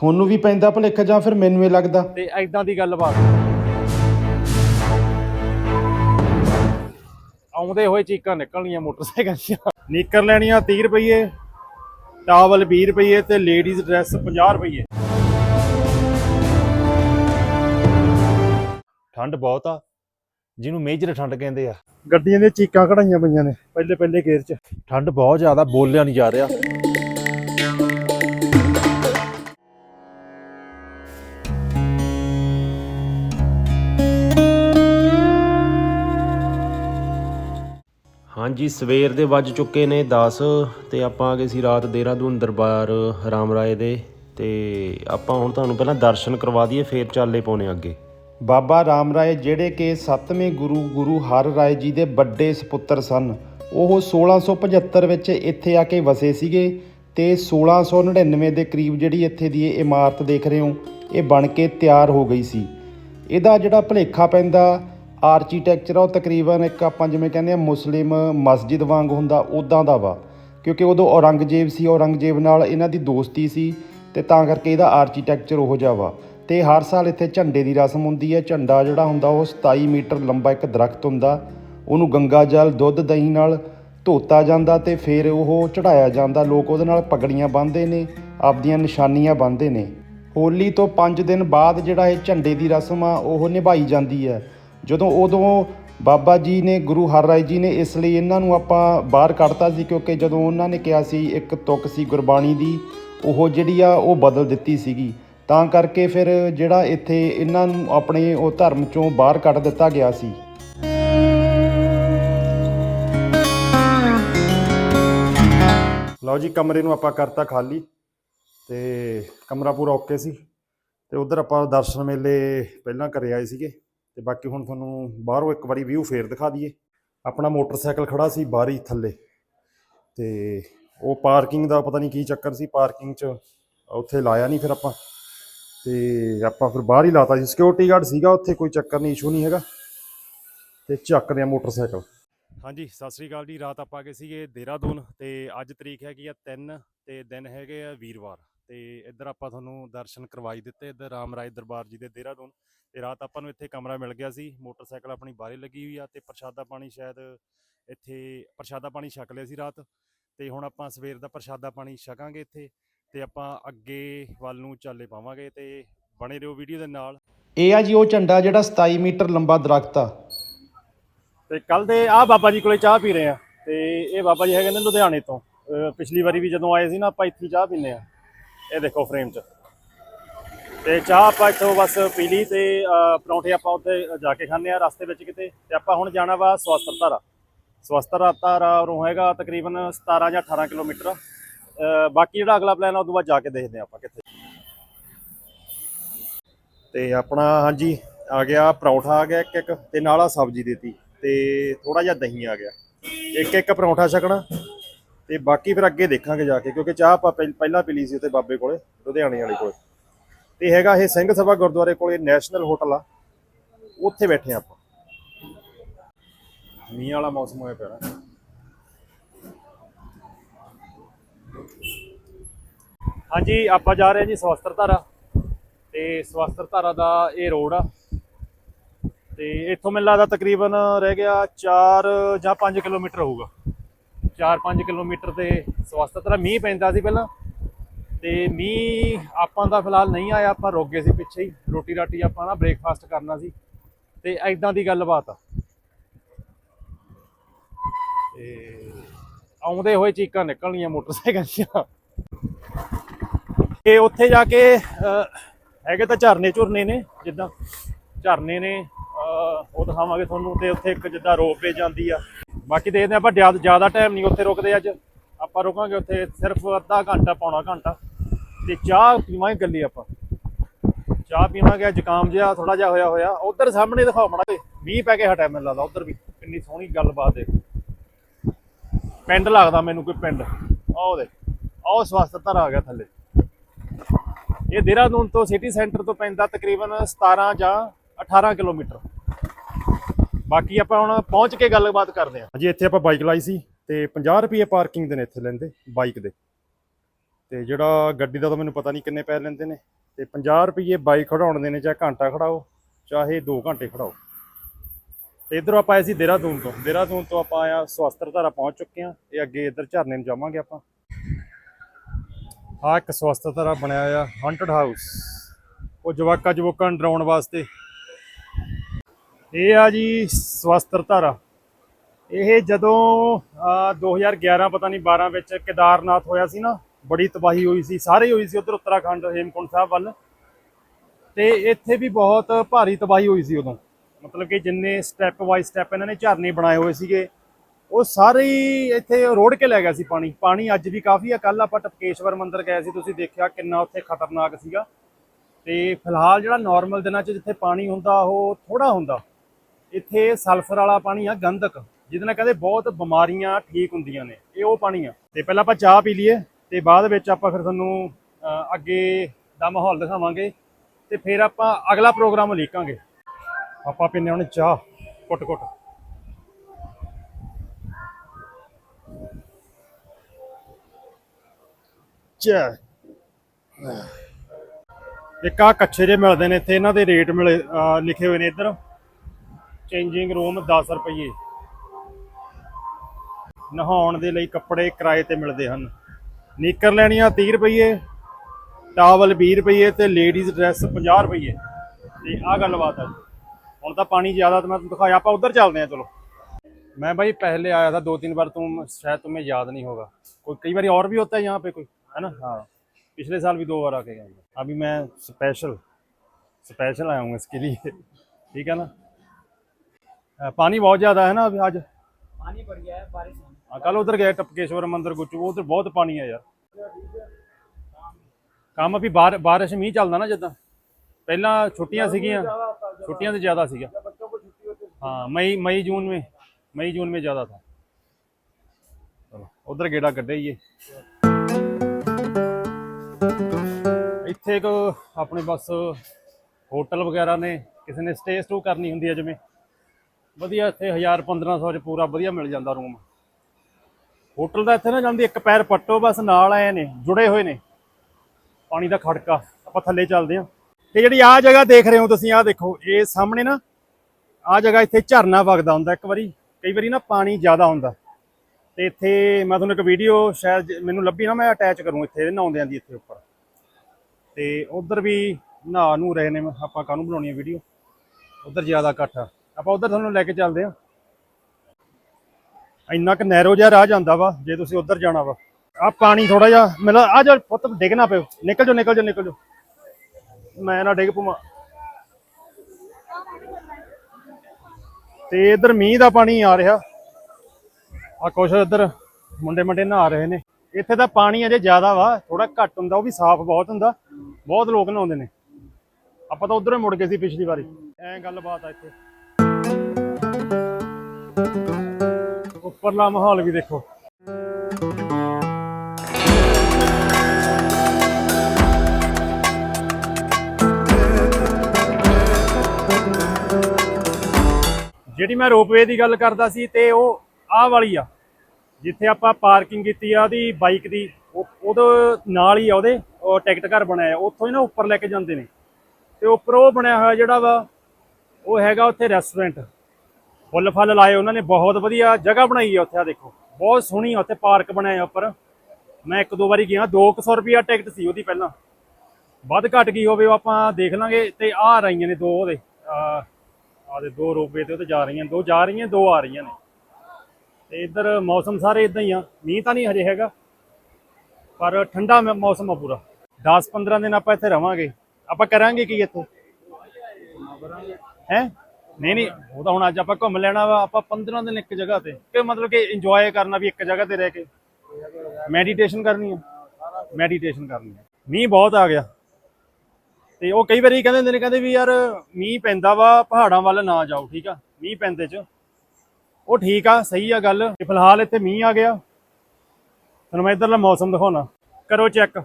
ਤੁਹਾਨੂੰ ਵੀ ਪੈਂਦਾ ਭੁਲੇਖਾ ਜਾਂ ਫਿਰ ਮੈਨੂੰ ਇਹ ਲੱਗਦਾ? ਤੇ ਐਦਾਂ ਦੀ ਗੱਲਬਾਤ। ਆਉਂਦੇ ਹੋਏ ਚੀਕਾਂ ਨਿਕਲਣੀਆਂ ਮੋਟਰਸਾਈਕਲ ਦੀਆਂ। ਨੀਕਰ ਲੈਣੀਆਂ 30 ਰੁਪਏ ਟਾਵਲ 20 ਰੁਪਏ ਤੇ ਲੇਡੀਜ਼ ਡਰੈਸ 50 ਰੁਪਏ ਠੰਡ ਬਹੁਤ ਆ ਜਿਹਨੂੰ ਮੇਜਰ ਠੰਡ ਕਹਿੰਦੇ ਆ। ਗੱਡੀਆਂ ਦੀਆਂ ਚੀਕਾਂ ਕਢਾਈਆਂ ਪਈਆਂ ਨੇ ਪਹਿਲੇ ਪਹਿਲੇ ਗੇਰ 'ਚ। ਠੰਡ ਬਹੁਤ ਜ਼ਿਆਦਾ ਬੋਲਿਆ ਨਹੀਂ ਜਾ ਰਿਹਾ। ਹਾਂਜੀ, ਸਵੇਰ ਦੇ ਵੱਜ ਚੁੱਕੇ ਨੇ 10 ਤੇ ਆਪਾਂ ਆ ਗਏ ਸੀ ਰਾਤ ਦੇਹਰਾਦੂਨ ਦਰਬਾਰ ਰਾਮ ਰਾਏ ਦੇ ਤੇ ਆਪਾਂ ਹੁਣ ਤੁਹਾਨੂੰ ਪਹਿਲਾਂ ਦਰਸ਼ਨ ਕਰਵਾ ਦਈਏ, ਫੇਰ ਚਾਲੇ ਪਾਉਣੇ ਅੱਗੇ। ਬਾਬਾ ਰਾਮ ਰਾਏ ਜਿਹੜੇ ਕਿ 7ਵੇਂ ਗੁਰੂ ਗੁਰੂ ਹਰ ਰਾਏ ਜੀ ਦੇ ਵੱਡੇ ਸੁਪੁੱਤਰ ਸਨ, ਉਹ 1675 ਵਿੱਚ ਇੱਥੇ ਆ ਕੇ ਵਸੇ ਸੀਗੇ ਤੇ 1699 ਦੇ ਕਰੀਬ ਜਿਹੜੀ ਇੱਥੇ ਦੀ ਇਹ ਇਮਾਰਤ ਦੇਖ ਰਹੇ ਹੋ, ਇਹ ਬਣ ਕੇ ਤਿਆਰ ਹੋ ਗਈ ਸੀ। ਇਹਦਾ ਜਿਹੜਾ ਭਲੇਖਾ ਪੈਂਦਾ ਆਰਕੀਟੈਕਚਰ ਆ, ਉਹ ਤਕਰੀਬਨ ਇੱਕ ਆਪਾਂ ਜਿਵੇਂ ਕਹਿੰਦੇ ਆ, ਮੁਸਲਿਮ ਮਸਜਿਦ ਵਾਂਗ ਹੁੰਦਾ ਉਦਾਂ ਦਾ ਵਾ। ਕਿਉਂਕਿ ਉਦੋਂ ਔਰੰਗਜ਼ੇਬ ਸੀ, ਔਰੰਗਜ਼ੇਬ ਨਾਲ ਇਹਨਾਂ ਦੀ ਦੋਸਤੀ ਸੀ ਤੇ ਤਾਂ ਕਰਕੇ ਇਹਦਾ ਆਰਕੀਟੈਕਚਰ ਉਹੋ ਜਿਹਾ ਵਾ। ਤੇ ਹਰ ਸਾਲ ਇੱਥੇ ਝੰਡੇ ਦੀ ਰਸਮ ਹੁੰਦੀ ਹੈ। ਝੰਡਾ ਜਿਹੜਾ ਹੁੰਦਾ, ਉਹ 27 ਮੀਟਰ ਲੰਬਾ ਇੱਕ ਦਰਖਤ ਹੁੰਦਾ। ਉਹਨੂੰ ਗੰਗਾ ਜਲ, ਦੁੱਧ, ਦਹੀਂ ਨਾਲ ਧੋਤਾ ਜਾਂਦਾ ਤੇ ਫਿਰ ਉਹ ਚੜਾਇਆ ਜਾਂਦਾ। ਲੋਕ ਉਹਦੇ ਨਾਲ ਪਗੜੀਆਂ ਬੰਨ੍ਹਦੇ ਨੇ, ਆਪਦੀਆਂ ਨਿਸ਼ਾਨੀਆਂ ਬੰਨ੍ਹਦੇ ਨੇ। ਹੋਲੀ ਤੋਂ 5 ਦਿਨ ਬਾਅਦ ਜਿਹੜਾ ਇਹ ਝੰਡੇ ਦੀ ਰਸਮ ਆ, ਉਹ ਨਿਭਾਈ ਜਾਂਦੀ ਹੈ। ਜਦੋਂ ਉਦੋਂ ਬਾਬਾ ਜੀ ਨੇ ਗੁਰੂ ਹਰਰਾਏ ਜੀ ਨੇ ਇਸ ਲਈ ਇਹਨਾਂ ਨੂੰ ਆਪਾਂ ਬਾਹਰ ਕੱਢਤਾ ਸੀ ਕਿਉਂਕਿ ਜਦੋਂ ਉਹਨਾਂ ਨੇ ਕਿਹਾ ਸੀ ਇੱਕ ਤੁਕ ਸੀ ਗੁਰਬਾਣੀ ਦੀ, ਉਹ ਜਿਹੜੀ ਆ ਉਹ ਬਦਲ ਦਿੱਤੀ ਸੀਗੀ। ਤਾਂ ਕਰਕੇ ਫਿਰ ਜਿਹੜਾ ਇੱਥੇ ਇਹਨਾਂ ਨੂੰ ਆਪਣੇ ਉਹ ਧਰਮ ਚੋਂ ਬਾਹਰ ਕੱਢ ਦਿੱਤਾ ਗਿਆ ਸੀ। ਲਓ ਜੀ, ਕਮਰੇ ਨੂੰ ਆਪਾਂ ਕਰਤਾ ਖਾਲੀ ਤੇ ਕਮਰਾ ਪੂਰਾ ਓਕੇ ਸੀ। ਤੇ ਉਧਰ ਆਪਾਂ ਦਰਸ਼ਨ ਮੇਲੇ ਪਹਿਲਾਂ ਕਰੇ ਆਏ ਸੀਗੇ। ਤੇ ਬਾਕੀ ਹੁਣ ਤੁਹਾਨੂੰ ਬਾਹਰੋਂ ਇੱਕ ਵਾਰੀ ਵਿਊ ਫੇਰ ਦਿਖਾ ਦਈਏ। ਆਪਣਾ ਮੋਟਰਸਾਈਕਲ ਖੜਾ ਸੀ ਬਾਹਰ ਹੀ ਥੱਲੇ ਤੇ ਉਹ ਪਾਰਕਿੰਗ ਦਾ ਪਤਾ ਨਹੀਂ ਕੀ ਚੱਕਰ ਸੀ ਪਾਰਕਿੰਗ 'ਚ ਉੱਥੇ ਲਾਇਆ ਨਹੀਂ ਫਿਰ ਆਪਾਂ। ਤੇ ਆਪਾਂ ਫਿਰ ਬਾਹਰ ਹੀ ਲਾਤਾ ਸੀ। ਸਿਕਿਉਰਿਟੀ ਗਾਰਡ ਸੀਗਾ ਉੱਥੇ, ਕੋਈ ਚੱਕਰ ਨਹੀਂ ਇਸ਼ੂ ਨਹੀਂ ਹੈਗਾ। ਤੇ ਚੱਕਦੇ ਆ ਮੋਟਰਸਾਈਕਲ। ਹਾਂਜੀ, ਸਤਿ ਸ੍ਰੀ ਅਕਾਲ ਜੀ। ਰਾਤ ਆਪਾਂ ਗਏ ਸੀਗੇ ਦੇਹਰਾਦੂਨ ਤੇ ਅੱਜ ਤਰੀਕ ਹੈਗੀ ਆ 3 ਤੇ ਦਿਨ ਹੈਗੇ ਆ ਵੀਰਵਾਰ। ਤੇ ਇੱਧਰ ਆਪਾਂ ਤੁਹਾਨੂੰ ਦਰਸ਼ਨ ਕਰਵਾਈ ਦਿੱਤੇ ਇੱਧਰ ਰਾਮ ਰਾਏ ਦਰਬਾਰ ਜੀ ਦੇ ਦੇਹਰਾਦੂਨ। ਤੇ ਰਾਤ ਆਪਾਂ ਨੂੰ ਇੱਥੇ ਕਮਰਾ ਮਿਲ ਗਿਆ ਸੀ ਮੋਟਰਸਾਈਕਲ ਆਪਣੀ ਬਾਹਰੇ ਲੱਗੀ ਹੋਈ ਆ ਤੇ ਪ੍ਰਸ਼ਾਦਾ ਪਾਣੀ ਸ਼ਾਇਦ ਇੱਥੇ ਪ੍ਰਸ਼ਾਦਾ ਪਾਣੀ ਛਕ ਲਿਆ ਸੀ ਰਾਤ। ਤੇ ਹੁਣ ਆਪਾਂ ਸਵੇਰ ਦਾ ਪ੍ਰਸ਼ਾਦਾ ਪਾਣੀ ਛਕਾਂਗੇ ਇੱਥੇ ਤੇ ਆਪਾਂ ਅੱਗੇ ਵੱਲ ਨੂੰ ਚਾਲੇ ਪਾਵਾਂਗੇ ਤੇ ਬਣੇ ਰਹੋ ਵੀਡੀਓ ਦੇ ਨਾਲ। ਇਹ ਆ ਜੀ ਉਹ ਝੰਡਾ ਜਿਹੜਾ 27 ਮੀਟਰ ਲੰਬਾ ਦਰਖਤ ਆ। ਤੇ ਕੱਲ ਦੇ ਆ ਬਾਬਾ ਜੀ ਕੋਲੇ ਚਾਹ ਪੀ ਰਹੇ ਆ ਤੇ ਇਹ ਬਾਬਾ ਜੀ ਹੈਗੇ ਨੇ ਲੁਧਿਆਣੇ ਤੋਂ। ਪਿਛਲੀ ਵਾਰੀ ਵੀ ਜਦੋਂ ਆਏ ਸੀ ਨਾ ਆਪਾਂ ਇੱਥੇ ਚਾਹ ਪੀਂਦੇ ਆ। ਇਹ ਦੇਖੋ ਫਰੇਮ 'ਚ। ਤੇ ਚਾਹ ਆਪਾਂ ਇੱਥੋਂ ਬਸ ਪੀ ਲਈ ਤੇ ਪਰੌਂਠੇ ਆਪਾਂ ਉੱਥੇ ਜਾ ਕੇ ਖਾਂਦੇ ਆ ਰਸਤੇ ਵਿੱਚ ਕਿਤੇ। ਤੇ ਆਪਾਂ ਹੁਣ ਜਾਣਾ ਵਾ ਸਵਸਤਰ ਧਾਰਾ। ਸਵਸਤਰ ਧਾਰਾ ਉਰੋਂ ਹੈਗਾ ਤਕਰੀਬਨ 17 ਜਾਂ 18 ਕਿਲੋਮੀਟਰ। ਬਾਕੀ ਜਿਹੜਾ ਅਗਲਾ ਪਲਾਨ ਆ ਉਦੋਂ ਬਾਅਦ ਜਾ ਕੇ ਦੇਖਦੇ ਆ ਆਪਾਂ ਕਿੱਥੇ। ਤੇ ਆਪਣਾ ਹਾਂਜੀ, ਆ ਗਿਆ ਪਰੌਂਠਾ ਆ ਗਿਆ ਇੱਕ ਇੱਕ, ਤੇ ਨਾਲ ਆ ਸਬਜ਼ੀ ਦਿੱਤੀ। ਤੇ ਥੋੜਾ ਜਿਹਾ ਦਹੀਂ ਆ ਗਿਆ। ਇੱਕ ਇੱਕ ਪਰੌਂਠਾ ਛਕਣਾ। ਤੇ ਬਾਕੀ ਫਿਰ ਅੱਗੇ ਦੇਖਾਂਗੇ ਜਾ ਕੇ, ਕਿਉਂਕਿ ਚਾਹ ਆਪਾਂ ਪਹਿ- ਪਹਿਲਾਂ ਪੀ ਲਈ ਸੀ ਉੱਥੇ ਬਾਬੇ ਕੋਲੇ, ਲੁਧਿਆਣੇ ਵਾਲੇ ਕੋਲੇ। ਤੇ ਹੈਗਾ ਇਹ ਸਿੰਘ ਸਭਾ ਗੁਰਦੁਆਰੇ ਕੋਲੇ ਨੈਸ਼ਨਲ ਹੋਟਲ ਆ। ਉੱਥੇ ਬੈਠੇ ਆ ਆਪਾਂ। ਮੀਂਹ ਵਾਲਾ ਮੌਸਮ ਹੋਇਆ ਪਿਆ ਹਾਂਜੀ, ਆਪਾਂ ਜਾ ਰਹੇ ਹਾਂ ਜੀ ਸਵਸਤਰ ਧਾਰਾ। ਤੇ ਸਵਸਤਰ ਧਾਰਾ ਦਾ ਇਹ ਰੋਡ ਆ। ਤੇ ਇੱਥੋਂ ਮੈਨੂੰ ਲੱਗਦਾ ਤਕਰੀਬਨ ਰਹਿ ਗਿਆ 4 ਜਾਂ 5 ਕਿਲੋਮੀਟਰ ਹੋਊਗਾ। 4-5 ਕਿਲੋਮੀਟਰ ਤੇ ਸਵਸਤਰ ਧਾਰਾ ਮੀਂਹ ਪੈਂਦਾ ਸੀ ਪਹਿਲਾਂ। ਤੇ ਮੀਂਹ ਆਪਾਂ ਦਾ ਫਿਲਹਾਲ ਨਹੀਂ ਆਇਆ, ਆਪਾਂ ਰੁਕ ਗਏ ਸੀ ਪਿੱਛੇ ਹੀ। ਰੋਟੀ ਰਾਟੀ ਆਪਾਂ ਨਾ ਬ੍ਰੇਕਫਾਸਟ ਕਰਨਾ ਸੀ। ਤੇ ਐਦਾਂ ਦੀ ਗੱਲਬਾਤ ਆ। ਤੇ ਆਉਂਦੇ ਹੋਏ ਚੀਕਾਂ ਨਿਕਲਣੀਆਂ ਮੋਟਰਸਾਈਕਲ ਦੀਆਂ। ਤੇ ਉੱਥੇ ਜਾ ਕੇ ਹੈਗੇ ਤਾਂ ਝਰਨੇ ਝੁਰਨੇ ਨੇ, ਜਿੱਦਾਂ ਝਰਨੇ ਨੇ ਉਹ ਦਿਖਾਵਾਂਗੇ ਤੁਹਾਨੂੰ। ਤੇ ਉੱਥੇ ਇੱਕ ਜਿੱਦਾਂ ਰੋਪਵੇ ਜਾਂਦੀ ਆ। ਬਾਕੀ ਦੇਖਦੇ ਆਪਾਂ ਜ਼ਿਆਦਾ- ਜ਼ਿਆਦਾ ਟਾਈਮ ਨਹੀਂ ਉੱਥੇ ਰੁਕਦੇ ਅੱਜ। ਆਪਾਂ ਰੁਕਾਂਗੇ ਉੱਥੇ, ਸਿਰਫ ਅੱਧਾ ਘੰਟਾ, ਪੌਣਾ ਘੰਟਾ। ਤੇ ਚਾਹ ਪੀਵਾਂਗੇ ਗੱਲੀ ਆਪਾਂ। ਚਾਹ ਪੀਵਾਂਗੇ ਜ਼ੁਕਾਮ ਜਿਹਾ ਥੋੜਾ ਜਿਹਾ ਹੋਇਆ ਹੋਇਆ। ਉਧਰ ਸਾਹਮਣੇ ਦਿਖਾਓ ਮੜਾ ਮੀਂਹ ਪੈ ਕੇ ਹਟਿਆ ਮੈਨੂੰ ਲੱਗਦਾ, ਉਧਰ ਵੀ। ਕਿੰਨੀ ਸੋਹਣੀ ਗੱਲਬਾਤ ਹੈ। ਪਿੰਡ ਲੱਗਦਾ ਮੈਨੂੰ ਕੋਈ ਪਿੰਡ। ਆਹ ਦੇ ਆਹ ਸਵਸਤ ਧਾਰਾ ਆ ਗਿਆ ਥੱਲੇ। ਇਹ ਦੇਹਰਾਦੂਨ ਤੋਂ ਸਿਟੀ ਸੈਂਟਰ ਤੋਂ ਪੈਂਦਾ ਤਕਰੀਬਨ 17 ਜਾਂ 18 ਕਿਲੋਮੀਟਰ। ਬਾਕੀ ਆਪਾਂ ਹੁਣ ਪਹੁੰਚ ਕੇ ਗੱਲਬਾਤ ਕਰਦੇ ਹਾਂ। ਜੀ ਇੱਥੇ ਆਪਾਂ ਬਾਈਕ ਲਾਈ ਸੀ ਤੇ 50 ਰੁਪਏ ਪਾਰਕਿੰਗ ਦੇ ਨੇ ਇੱਥੇ ਲੈਂਦੇ, ਬਾਈਕ ਦੇ। ਤੇ ਜਿਹੜਾ ਗੱਡੀ ਦਾ ਤਾਂ ਮੈਨੂੰ ਪਤਾ ਨਹੀਂ ਕਿੰਨੇ ਪੈਸੇ ਲੈਂਦੇ ਨੇ। ਤੇ 50 ਰੁਪਏ ਬਾਈਕ ਖੜਾਉਣ ਦੇ ਨੇ, ਚਾਹੇ ਘੰਟਾ ਖੜਾਓ, ਚਾਹੇ 2 ਘੰਟੇ ਖੜਾਓ। ਤੇ ਇਧਰੋਂ ਆਪਾਂ ਆਏ ਸੀ ਦੇਹਰਾਦੂਨ ਤੋਂ। ਦੇਹਰਾਦੂਨ ਤੋਂ ਆਪਾਂ ਆਇਆ ਸਵਸਤਰ ਧਾਰਾ ਪਹੁੰਚ ਚੁੱਕੇ ਆ ਇਹ ਅੱਗੇ ਇੱਧਰ ਝਰਨੇ ਨੂੰ ਜਾਵਾਂਗੇ ਆਪਾਂ। ਆ ਇੱਕ ਸਵਸਤਰ ਧਾਰਾ ਬਣਿਆ ਹੋਇਆ ਹੰਟਡ ਹਾਊਸ ਉਹ ਜਵਾਕਾ ਜਵੋਕਾਂ ਨੂੰ ਡਰਾਉਣ ਵਾਸਤੇ ਇਹ ਆ ਜੀ ਸਵਸਤਰ ਧਾਰਾ। ਇਹ ਜਦੋਂ ਅਹ, 2011 ਪਤਾ ਨਹੀਂ 12 ਵਿੱਚ ਕੇਦਾਰਨਾਥ ਹੋਇਆ ਸੀ ਨਾ ਬੜੀ ਤਬਾਹੀ ਹੋਈ ਸੀ ਸਾਰੇ ਹੋਈ ਸੀ ਉਧਰ ਉੱਤਰਾਖੰਡ ਹੇਮਕੁੰਟ ਸਾਹਿਬ ਵੱਲ। ਤੇ ਇੱਥੇ ਵੀ ਬਹੁਤ ਭਾਰੀ ਤਬਾਹੀ ਹੋਈ ਸੀ ਉਦੋਂ। ਮਤਲਬ ਕਿ ਜਿੰਨੇ ਸਟੈਪ ਬਾਈ ਸਟੈਪ ਇਹਨਾਂ ਨੇ ਝਰਨੇ ਬਣਾਏ ਹੋਏ ਸੀਗੇ ਉਹ ਸਾਰੇ ਹੀ ਇੱਥੇ ਰੋੜ ਕੇ ਲੈ ਗਿਆ ਸੀ ਪਾਣੀ। ਪਾਣੀ ਅੱਜ ਵੀ ਕਾਫੀ ਆ ਕੱਲ ਆਪਾਂ ਟਪਕੇਸ਼ਵਰ ਮੰਦਿਰ ਗਏ ਸੀ ਤੁਸੀਂ ਦੇਖਿਆ ਕਿੰਨਾ ਉੱਥੇ ਖਤਰਨਾਕ ਸੀਗਾ। ਤੇ ਫਿਲਹਾਲ ਜਿਹੜਾ ਨਾਰਮਲ ਦਿਨਾਂ 'ਚ ਜਿੱਥੇ ਪਾਣੀ ਹੁੰਦਾ ਉਹ ਥੋੜਾ ਹੁੰਦਾ। ਇੱਥੇ ਸਲਫਰ ਵਾਲਾ ਪਾਣੀ ਆ, ਗੰਧਕ, ਜਿਹਦੇ ਨਾਲ ਕਹਿੰਦੇ ਬਹੁਤ ਬਿਮਾਰੀਆਂ ਠੀਕ ਹੁੰਦੀਆਂ ਨੇ, ਇਹ ਉਹ ਪਾਣੀ ਆ। ਤੇ ਪਹਿਲਾਂ ਆਪਾਂ ਚਾਹ ਪੀ ਲਈਏ, ਤੇ ਬਾਅਦ ਵਿੱਚ ਆਪਾਂ ਫਿਰ ਤੁਹਾਨੂੰ ਅੱਗੇ ਦਾ ਮਾਹੌਲ ਦਿਖਾਵਾਂਗੇ, ਤੇ ਫਿਰ ਆਪਾਂ ਅਗਲਾ ਪ੍ਰੋਗਰਾਮ ਉਲੀਕਾਂਗੇ। ਆਪਾਂ ਪੀਨੇ ਹੁਣ ਚਾਹ ਕੁੱਟ ਕੁੱਟ ਚਾਹ ਇੱਕ ਆ ਕੱਛੇ ਜੇ ਮਿਲਦੇ ਨੇ ਇੱਥੇ, ਇਹਨਾਂ ਦੇ ਰੇਟ ਮਿਲੇ ਲਿਖੇ ਹੋਏ ਨੇ ਇੱਧਰ। ਚੇਂਜਿੰਗ ਰੂਮ 10 ਰੁਪਏ ਨਹਾਉਣ ਦੇ ਲਈ ਕੱਪੜੇ ਕਿਰਾਏ ਤੇ ਮਿਲਦੇ ਹਨ ਨੀਕਰ ਲੈਣੀਆਂ 30 ਰੁਪਏ ਟਾਵਲ 20 ਰੁਪਏ ਤੇ ਲੇਡੀਜ਼ ਡਰੈਸ 50 ਰੁਪਏ ਤੇ ਆਹ ਗੱਲਬਾਤ ਹੈ ਹੁਣ ਤਾਂ ਪਾਣੀ ਜ਼ਿਆਦਾ ਤੇ ਮੈਂ ਤੁਹਾਨੂੰ ਦਿਖਾਇਆ ਆਪਾਂ ਉਧਰ ਚੱਲਦੇ ਹਾਂ ਚਲੋ मैं भाई पहले आया था दो तीन बार तुम शायद तुम्हें याद नहीं होगा कोई कई बार और भी होता है यहाँ पे कोई है ना हाँ पिछले साल भी दो बार आके गया हूँ। अभी मैं स्पेशल स्पेशल आया हूँ इसके लिए ठीक है ना अ, पानी बहुत ज़्यादा है ना अभी आज पानी पड़ गया है बारिश में हाँ, कल उधर गए टपकेश्वर मंदिर गुच्चू उधर बहुत पानी है यार ਕੰਮ ਅਭੀ ਬਾਰ ਬਾਰਿਸ਼ ਮੀਂਹ ਚੱਲਦਾ ਨਾ ਜਿੱਦਾਂ ਪਹਿਲਾਂ ਛੁੱਟੀਆਂ ਸੀਗੀਆਂ ਛੁੱਟੀਆਂ ਤੇ ਜ਼ਿਆਦਾ ਸੀਗਾ ਹਾਂ ਮਈ ਮਈ ਜੂਨ में मई जून में ज़्यादा था ਚਲੋ ਉਧਰ ਗੇੜਾ ਕੱਢਈਏ ਇੱਥੇ ਇੱਕ ਆਪਣੇ ਬਸ ਹੋਟਲ ਵਗੈਰਾ ਨੇ ਕਿਸੇ ਨੇ ਸਟੇ ਸਟੂ ਕਰਨੀ ਹੁੰਦੀ ਹੈ ਜਿਵੇਂ ਵਧੀਆ ਇੱਥੇ 1000 1500 ਚ ਪੂਰਾ ਵਧੀਆ ਮਿਲ ਜਾਂਦਾ ਰੂਮ ਹੋਟਲ ਦਾ ਇੱਥੇ ਨਾ ਜਾਂਦੀ ਇੱਕ ਪੈਰ ਪੱਟੋ, ਬਸ ਨਾਲ ਆਏ ਨੇ, ਜੁੜੇ ਹੋਏ ਨੇ। ਪਾਣੀ ਦਾ ਖੜਕਾ, ਆਪਾਂ ਥੱਲੇ ਚੱਲਦੇ ਹਾਂ। ਤੇ ਜਿਹੜੀ ਆ ਜਗ੍ਹਾ ਦੇਖ ਰਹੇ ਹੋ ਤੁਸੀਂ ਆ ਦੇਖੋ, ਇਹ ਸਾਹਮਣੇ ਨਾ ਆ ਜਗ੍ਹਾ ਇੱਥੇ ਝਰਨਾ ਵਗਦਾ ਹੁੰਦਾ ਇੱਕ ਵਾਰੀ। ਕਈ ਵਾਰੀ ਨਾ ਪਾਣੀ ਜ਼ਿਆਦਾ ਹੁੰਦਾ। ਤੇ ਇੱਥੇ ਮੈਂ ਤੁਹਾਨੂੰ ਇੱਕ ਵੀਡੀਓ ਸ਼ਾਇਦ ਮੈਨੂੰ ਲੱਭੀ ਨਾ, ਮੈਂ ਅਟੈਚ ਕਰੂੰ ਇੱਥੇ, ਨਹਾਉਂਦਿਆਂ ਦੀ ਇੱਥੇ ਉੱਪਰ। ਤੇ ਉਧਰ ਵੀ ਨਹਾ ਨੂੰ ਰਹੇ ਨੇ, ਆਪਾਂ ਕਾਹਨੂੰ ਬਣਾਉਣੀ ਹੈ ਵੀਡੀਓ ਉਧਰ ਜ਼ਿਆਦਾ ਇਕੱਠ ਆ। ਆਪਾਂ ਉਧਰ ਤੁਹਾਨੂੰ ਲੈ ਕੇ ਚੱਲਦੇ ਆ ਇੰਨਾ ਕੁ ਨੈਰੋ ਜਿਹਾ ਰਾਹ ਜਾਂਦਾ ਵਾ, ਜੇ ਤੁਸੀਂ ਉਧਰ ਜਾਣਾ ਵਾ। ਆ ਪਾਣੀ ਥੋੜਾ ਜਿਹਾ, ਮਤਲਬ ਆ ਜਾ ਪੁੱਤ ਡਿੱਗ ਨਾ ਪਿਓ। ਨਿਕਲ ਜਾਓ ਨਿਕਲ ਜਾਓ ਨਿਕਲ ਜਾਓ। ਮੈਂ ਨਾ ਡਿੱਗ ਪਵਾਂ। ਤੇ ਇਧਰ ਮੀਂਹ ਦਾ ਪਾਣੀ ਆ ਰਿਹਾ। ਆ ਕੁਛ ਇਧਰ ਮੁੰਡੇ ਮੁੰਡੇ ਨਹਾ ਰਹੇ ਨੇ। ਇੱਥੇ ਤਾਂ ਪਾਣੀ ਅਜੇ ਜ਼ਿਆਦਾ ਵਾ ਥੋੜਾ ਘੱਟ ਹੁੰਦਾ, ਉਹ ਵੀ ਸਾਫ਼ ਬਹੁਤ ਹੁੰਦਾ। ਬਹੁਤ ਲੋਕ ਨਹਾਉਂਦੇ ਨੇ। ਆਪਾਂ ਤਾਂ ਉਧਰ ਮੁੜ ਗਏ ਸੀ ਪਿਛਲੀ ਵਾਰੀ। ਐ ਗੱਲਬਾਤ ਆ ਇੱਥੇ। ਉੱਪਰਲਾ ਮਾਹੌਲ ਵੀ ਦੇਖੋ। ਜਿਹੜੀ ਮੈਂ ਰੋਪਵੇ ਦੀ ਗੱਲ ਕਰਦਾ ਸੀ ਤੇ ਉਹ ਆਹ ਵਾਲੀ ਆ। ਜਿੱਥੇ ਆਪਾਂ ਪਾਰਕਿੰਗ ਕੀਤੀ ਆ ਉਹਦੀ ਬਾਈਕ ਦੀ, ਉਹ- ਉਹਦੇ ਨਾਲ ਹੀ ਆ ਉਹਦੇ, ਉਹ ਟਿਕਟ ਘਰ ਬਣਾਇਆ। ਉੱਥੋਂ ਹੀ ਨਾ ਉੱਪਰ ਲੈ ਕੇ ਜਾਂਦੇ ਨੇ। ਤੇ ਉੱਪਰ ਉਹ ਬਣਿਆ ਹੋਇਆ ਜਿਹੜਾ ਵਾ, ਉਹ ਹੈਗਾ ਉੱਥੇ ਰੈਸਟੋਰੈਂਟ। ਫੁੱਲ ਫਲ ਲਾਏ ਉਹਨਾਂ ਨੇ ਬਹੁਤ ਵਧੀਆ ਜਗ੍ਹਾ ਬਣਾਈ ਆ ਉੱਥੇ ਆ ਦੇਖੋ। ਬਹੁਤ ਸੋਹਣੀ ਉੱਥੇ ਪਾਰਕ ਬਣਾਇਆ ਉੱਪਰ। ਮੈਂ ਇੱਕ ਦੋ ਵਾਰੀ ਗਿਆ 200 ਰੁਪਿਆ ਟਿਕਟ ਸੀ ਉਹਦੀ ਪਹਿਲਾਂ। ਵੱਧ ਘਟ ਗਈ ਹੋਵੇ ਉਹ ਆਪਾਂ ਦੇਖ ਲਾਂਗੇ ਤੇ ਆ ਰਹੀਆਂ ਨੇ ਦੋ ਉਹਦੇ। ਆ ਆਦੇ ਦੋ ਰੋਪੇ ਤੇ ਉਹ ਤੇ ਜਾ ਰਹੀਆਂ ਦੋ ਜਾ ਰਹੀਆਂ ਦੋ ਆ ਰਹੀਆਂ ਨੇ। ਤੇ ਇੱਧਰ ਮੌਸਮ ਸਾਰੇ ਇਦਾਂ ਹੀ ਆ। ਮੀਂਹ ਤਾਂ ਨਹੀਂ ਹਜੇ ਹੈਗਾ ਪਰ ਠੰਡਾ ਮੌਸਮ ਆ ਪੂਰਾ। 10-15 ਦਿਨ ਆਪਾਂ ਇੱਥੇ ਰਵਾਂਗੇ। ਆਪਾਂ ਕਰਾਂਗੇ ਕੀ ਇੱਥੇ? ਹੈ? ਨਹੀਂ ਨਹੀਂ, ਉਹ ਤਾਂ ਹੁਣ ਅੱਜ ਆਪਾਂ ਘੁੰਮ ਲੈਣਾ ਵਾ, ਆਪਾਂ 15 ਦਿਨ ਇੱਕ ਜਗ੍ਹਾ ਤੇ। ਕਿ ਮਤਲਬ ਕਿ ਇੰਜੋਏ ਕਰਨਾ ਵੀ ਇੱਕ ਜਗ੍ਹਾ ਤੇ ਰਹਿ ਕੇ। ਮੈਡੀਟੇਸ਼ਨ ਕਰਨੀ ਆ। ਮੈਡੀਟੇਸ਼ਨ ਕਰਨੀ ਆ। ਮੀਂਹ ਬਹੁਤ ਆ ਗਿਆ। ਤੇ ਉਹ ਕਈ ਵਾਰੀ ਕਹਿੰਦੇ ਹੁੰਦੇ ਨੇ, ਕਹਿੰਦੇ ਵੀ ਯਾਰ ਮੀਂਹ ਪੈਂਦਾ ਵਾ, ਪਹਾੜਾਂ ਵੱਲ ਨਾ ਜਾਓ, ਠੀਕ ਆ? ਮੀਂਹ ਪੈਂਦੇ ਚ। ਉਹ ਠੀਕ ਆ, ਸਹੀ ਆ ਗੱਲ। ਤੇ ਫਿਲਹਾਲ ਇੱਥੇ ਮੀਂਹ ਆ ਗਿਆ। ਤੁਹਾਨੂੰ ਮੈਂ ਇਧਰਲਾ ਮੌਸਮ ਦਿਖਾਉਣਾ। ਕਰੋ ਚੈੱਕ